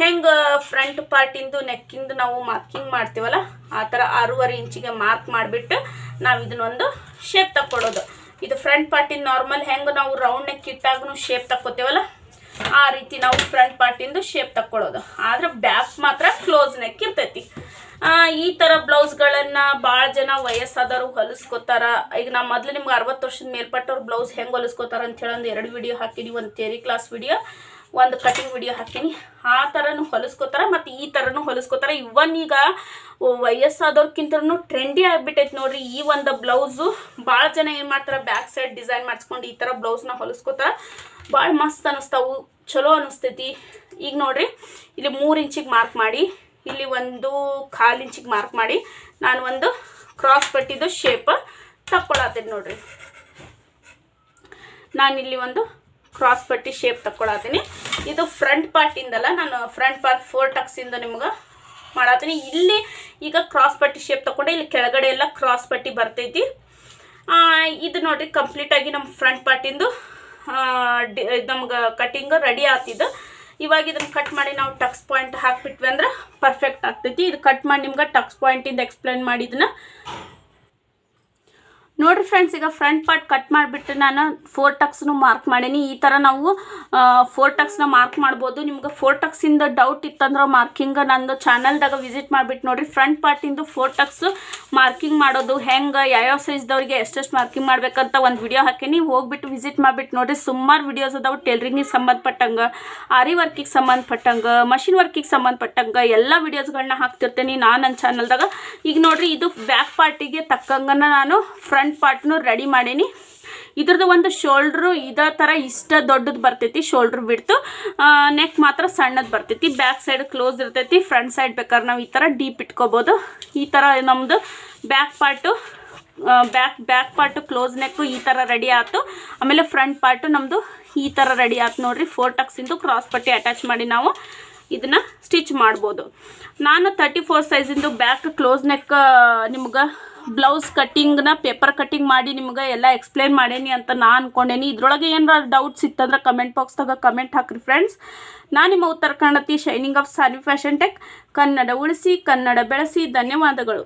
ಹೆಂಗೆ ಫ್ರಂಟ್ ಪಾರ್ಟಿಂದು ನೆಕ್ಕಿಂದು ನಾವು ಮಾರ್ಕಿಂಗ್ ಮಾಡ್ತೀವಲ್ಲ, ಆ ಥರ ಆರೂವರೆ ಇಂಚಿಗೆ ಮಾರ್ಕ್ ಮಾಡಿಬಿಟ್ಟು ನಾವು ಇದನ್ನೊಂದು ಶೇಪ್ ತಕ್ಕೊಡೋದು ಇದು ಫ್ರಂಟ್ ಪಾರ್ಟಿಂದು ನಾರ್ಮಲ್ ಹೆಂಗೆ ನಾವು ರೌಂಡ್ ನೆಕ್ ಇಟ್ಟಾಗೂ ಶೇಪ್ ತಕ್ಕೋತೇವಲ್ಲ ಆ ರೀತಿ ನಾವು ಫ್ರಂಟ್ ಪಾರ್ಟಿಂದು ಶೇಪ್ ತಕ್ಕೊಳ್ಳೋದು. ಆದ್ರೆ ಬ್ಯಾಕ್ ಮಾತ್ರ ಕ್ಲೋಸ್ ನೆಕ್ ಇರ್ತೈತಿ. ಈ ಥರ ಬ್ಲೌಸ್ಗಳನ್ನು ಭಾಳ ಜನ ವಯಸ್ಸಾದವರು ಹೊಲಿಸ್ಕೋತಾರ. ಈಗ ನಾ ಮೊದ್ಲು ನಿಮ್ಗೆ ಅರವತ್ತು ವರ್ಷದ ಮೇಲ್ಪಟ್ಟವ್ರು ಬ್ಲೌಸ್ ಹೆಂಗೆ ಹೊಲಿಸ್ಕೋತಾರ ಅಂತ ಹೇಳಿ ಒಂದು ಎರಡು ವಿಡಿಯೋ ಹಾಕಿನಿ ಒಂದು ಥಿಯರಿ ಕ್ಲಾಸ್ ವಿಡಿಯೋ ಒಂದು ಕಟಿಂಗ್ ವಿಡಿಯೋ ಹಾಕಿನಿ ಆ ಥರನೂ ಹೊಲಿಸ್ಕೋತಾರ ಮತ್ತು ಈ ಥರನೂ ಹೊಲಿಸ್ಕೋತಾರ. ಇವನ್ ಈಗ ವಯಸ್ಸಾದವ್ರಕ್ಕಿಂತನೂ ಟ್ರೆಂಡಿ ಆಗಿಬಿಟ್ಟೈತೆ ನೋಡ್ರಿ. ಈ ಒಂದು ಬ್ಲೌಸು ಭಾಳ ಜನ ಏನು ಮಾಡ್ತಾರೆ ಬ್ಯಾಕ್ ಸೈಡ್ ಡಿಸೈನ್ ಮಾಡಿಸ್ಕೊಂಡು ಈ ಥರ ಬ್ಲೌಸ್ನ ಹೊಲಿಸ್ಕೋತಾರೆ. ಭಾಳ ಮಸ್ತ್ ಅನಿಸ್ತಾವು, ಚಲೋ ಅನಿಸ್ತೈತಿ. ಈಗ ನೋಡ್ರಿ, ಇಲ್ಲಿ ಮೂರು ಇಂಚಿಗೆ ಮಾರ್ಕ್ ಮಾಡಿ, ಇಲ್ಲಿ ಒಂದು ಕಾಲು ಇಂಚಿಗೆ ಮಾರ್ಕ್ ಮಾಡಿ ನಾನು ಒಂದು ಕ್ರಾಸ್ ಪಟ್ಟಿದ್ದು ಶೇಪ್ ತಕ್ಕೊಳತ್ತೀನಿ ನೋಡ್ರಿ. ನಾನಿಲ್ಲಿ ಒಂದು ಕ್ರಾಸ್ ಪಟ್ಟಿ ಶೇಪ್ ತಕ್ಕೊಳತ್ತೀನಿ ಇದು ಫ್ರಂಟ್ ಪಾರ್ಟಿಂದಲ್ಲ ನಾನು ಫ್ರಂಟ್ ಪಾರ್ಟ್ ಫೋರ್ ಟಕ್ಸಿಂದ ನಿಮ್ಗೆ ಮಾಡತ್ತೀನಿ ಇಲ್ಲಿ ಈಗ ಕ್ರಾಸ್ ಪಟ್ಟಿ ಶೇಪ್ ತಗೊಂಡೆ ಇಲ್ಲಿ ಕೆಳಗಡೆ ಎಲ್ಲ ಕ್ರಾಸ್ ಪಟ್ಟಿ ಬರ್ತೈತಿ. ಇದು ನೋಡ್ರಿ ಕಂಪ್ಲೀಟಾಗಿ ನಮ್ಮ ಫ್ರಂಟ್ ಪಾರ್ಟಿಂದು ನಮ್ಗೆ ಕಟಿಂಗ್ ರೆಡಿ ಆತಿದು. ಇವಾಗ ಇದನ್ನು ಕಟ್ ಮಾಡಿ ನಾವು ಟಕ್ಸ್ ಪಾಯಿಂಟ್ ಹಾಕ್ಬಿಟ್ವಿ ಅಂದ್ರೆ ಪರ್ಫೆಕ್ಟ್ ಆಗ್ತೈತಿ. ಇದು ಕಟ್ ಮಾಡಿ ನಿಮ್ಗೆ ಟಕ್ಸ್ ಪಾಯಿಂಟಿಂದ ಎಕ್ಸ್ಪ್ಲೈನ್ ಮಾಡಿದ್ದನ್ನ ನೋಡ್ರಿ ಫ್ರೆಂಡ್ಸ್ ಈಗ ಫ್ರಂಟ್ ಪಾರ್ಟ್ ಕಟ್ ಮಾಡಿಬಿಟ್ಟು ನಾನು ಫೋರ್ ಟಕ್ಸ್ನು ಮಾರ್ಕ್ ಮಾಡೀನಿ. ಈ ಥರ ನಾವು ಫೋರ್ ಟಕ್ಸ್ನ ಮಾರ್ಕ್ ಮಾಡ್ಬೋದು. ನಿಮ್ಗೆ ಫೋರ್ ಟಕ್ಸಿಂದ ಡೌಟ್ ಇತ್ತಂದ್ರೆ ಮಾರ್ಕಿಂಗ್ ನಂದು ಚಾನಲ್ದಾಗ ವಿಸಿಟ್ ಮಾಡಿಬಿಟ್ಟು ನೋಡಿರಿ. ಫ್ರಂಟ್ ಪಾರ್ಟಿಂದು ಫೋರ್ ಟಕ್ಸ್ ಮಾರ್ಕಿಂಗ್ ಮಾಡೋದು ಹೆಂಗೆ, ಯಾವ್ಯಾವ ಸೈಜ್ದವ್ರಿಗೆ ಎಷ್ಟೆಷ್ಟು ಮಾರ್ಕಿಂಗ್ ಮಾಡ್ಬೇಕಂತ ಒಂದು ವಿಡಿಯೋ ಹಾಕೀನಿ. ಹೋಗ್ಬಿಟ್ಟು ವಿಸಿಟ್ ಮಾಡಿಬಿಟ್ಟು ನೋಡಿರಿ. ಸುಮಾರು ವಿಡಿಯೋಸ್ ಅದಾವೆ ಟೇಲ್ರಿಂಗಿಗೆ ಸಂಬಂಧಪಟ್ಟಂಗೆ ಆರಿ ವರ್ಕಿಗೆ ಸಂಬಂಧಪಟ್ಟಂಗೆ ಮಷಿನ್ ವರ್ಕಿಗೆ ಸಂಬಂಧಪಟ್ಟಂಗೆ ಎಲ್ಲ ವಿಡಿಯೋಸ್ಗಳನ್ನ ಹಾಕ್ತಿರ್ತೀನಿ ನಾನು ನನ್ನ ಚಾನಲ್ದಾಗ ಈಗ ನೋಡಿರಿ, ಇದು ಬ್ಯಾಕ್ ಪಾರ್ಟಿಗೆ ತಕ್ಕಂಗನ ನಾನು ಫ್ರಂಟ್ ಪಾರ್ಟ್ನು ರೆಡಿ ಮಾಡೀನಿ. ಇದ್ರದ್ದು ಒಂದು ಶೋಲ್ಡ್ರು ಇದೇ ಥರ ಇಷ್ಟ ದೊಡ್ಡದು ಬರ್ತೈತಿ ಶೋಲ್ಡ್ರ್ ಬಿಡ್ತು ನೆಕ್ ಮಾತ್ರ ಸಣ್ಣದು ಬರ್ತೈತಿ. ಬ್ಯಾಕ್ ಸೈಡ್ ಕ್ಲೋಸ್ ಇರ್ತೈತಿ ಫ್ರಂಟ್ ಸೈಡ್ ಬೇಕಾದ್ರೆ ನಾವು ಈ ಥರ ಡೀಪ್ ಇಟ್ಕೋಬೋದು. ಈ ಥರ ನಮ್ಮದು back part back back part close neck ಈ ಥರ ರೆಡಿ ಆಯಿತು ಆಮೇಲೆ ಫ್ರಂಟ್ ಪಾರ್ಟು ನಮ್ಮದು ಈ ಥರ ರೆಡಿ ಆಯ್ತು ನೋಡಿರಿ. ಫೋರ್ ಟಕ್ಸಿಂದು ಕ್ರಾಸ್ ಪಟ್ಟಿ ಅಟ್ಯಾಚ್ ಮಾಡಿ ನಾವು ಇದನ್ನು ಸ್ಟಿಚ್ ಮಾಡ್ಬೋದು. ನಾನು ತರ್ಟಿ ಫೋರ್ ಸೈಜಿಂದು ಬ್ಯಾಕ್ ಕ್ಲೋಸ್ ನೆಕ್ ನಿಮ್ಗೆ ಬ್ಲೌಸ್ ಕಟ್ಟಿಂಗ್ನ ಪೇಪರ್ ಕಟ್ಟಿಂಗ್ ಮಾಡಿ ನಿಮ್ಗೆ ಎಲ್ಲ ಎಕ್ಸ್ಪ್ಲೇನ್ ಮಾಡೇನಿ ಅಂತ ನಾ ಅನ್ಕೊಂಡೇನಿ. ಇದ್ರೊಳಗೆ ಏನಾರ ಡೌಟ್ಸ್ ಇತ್ತಂದ್ರೆ ಕಮೆಂಟ್ ಬಾಕ್ಸ್ದಾಗ ಕಮೆಂಟ್ ಹಾಕ್ರಿ ಫ್ರೆಂಡ್ಸ್ ನಾನು ನಿಮ್ಮ ಉತ್ತರ ಕನ್ನಡತಿ shining of sari fashion tech Kannada ಉಳಿಸಿ, ಕನ್ನಡ ಬೆಳೆಸಿ, ಧನ್ಯವಾದಗಳು.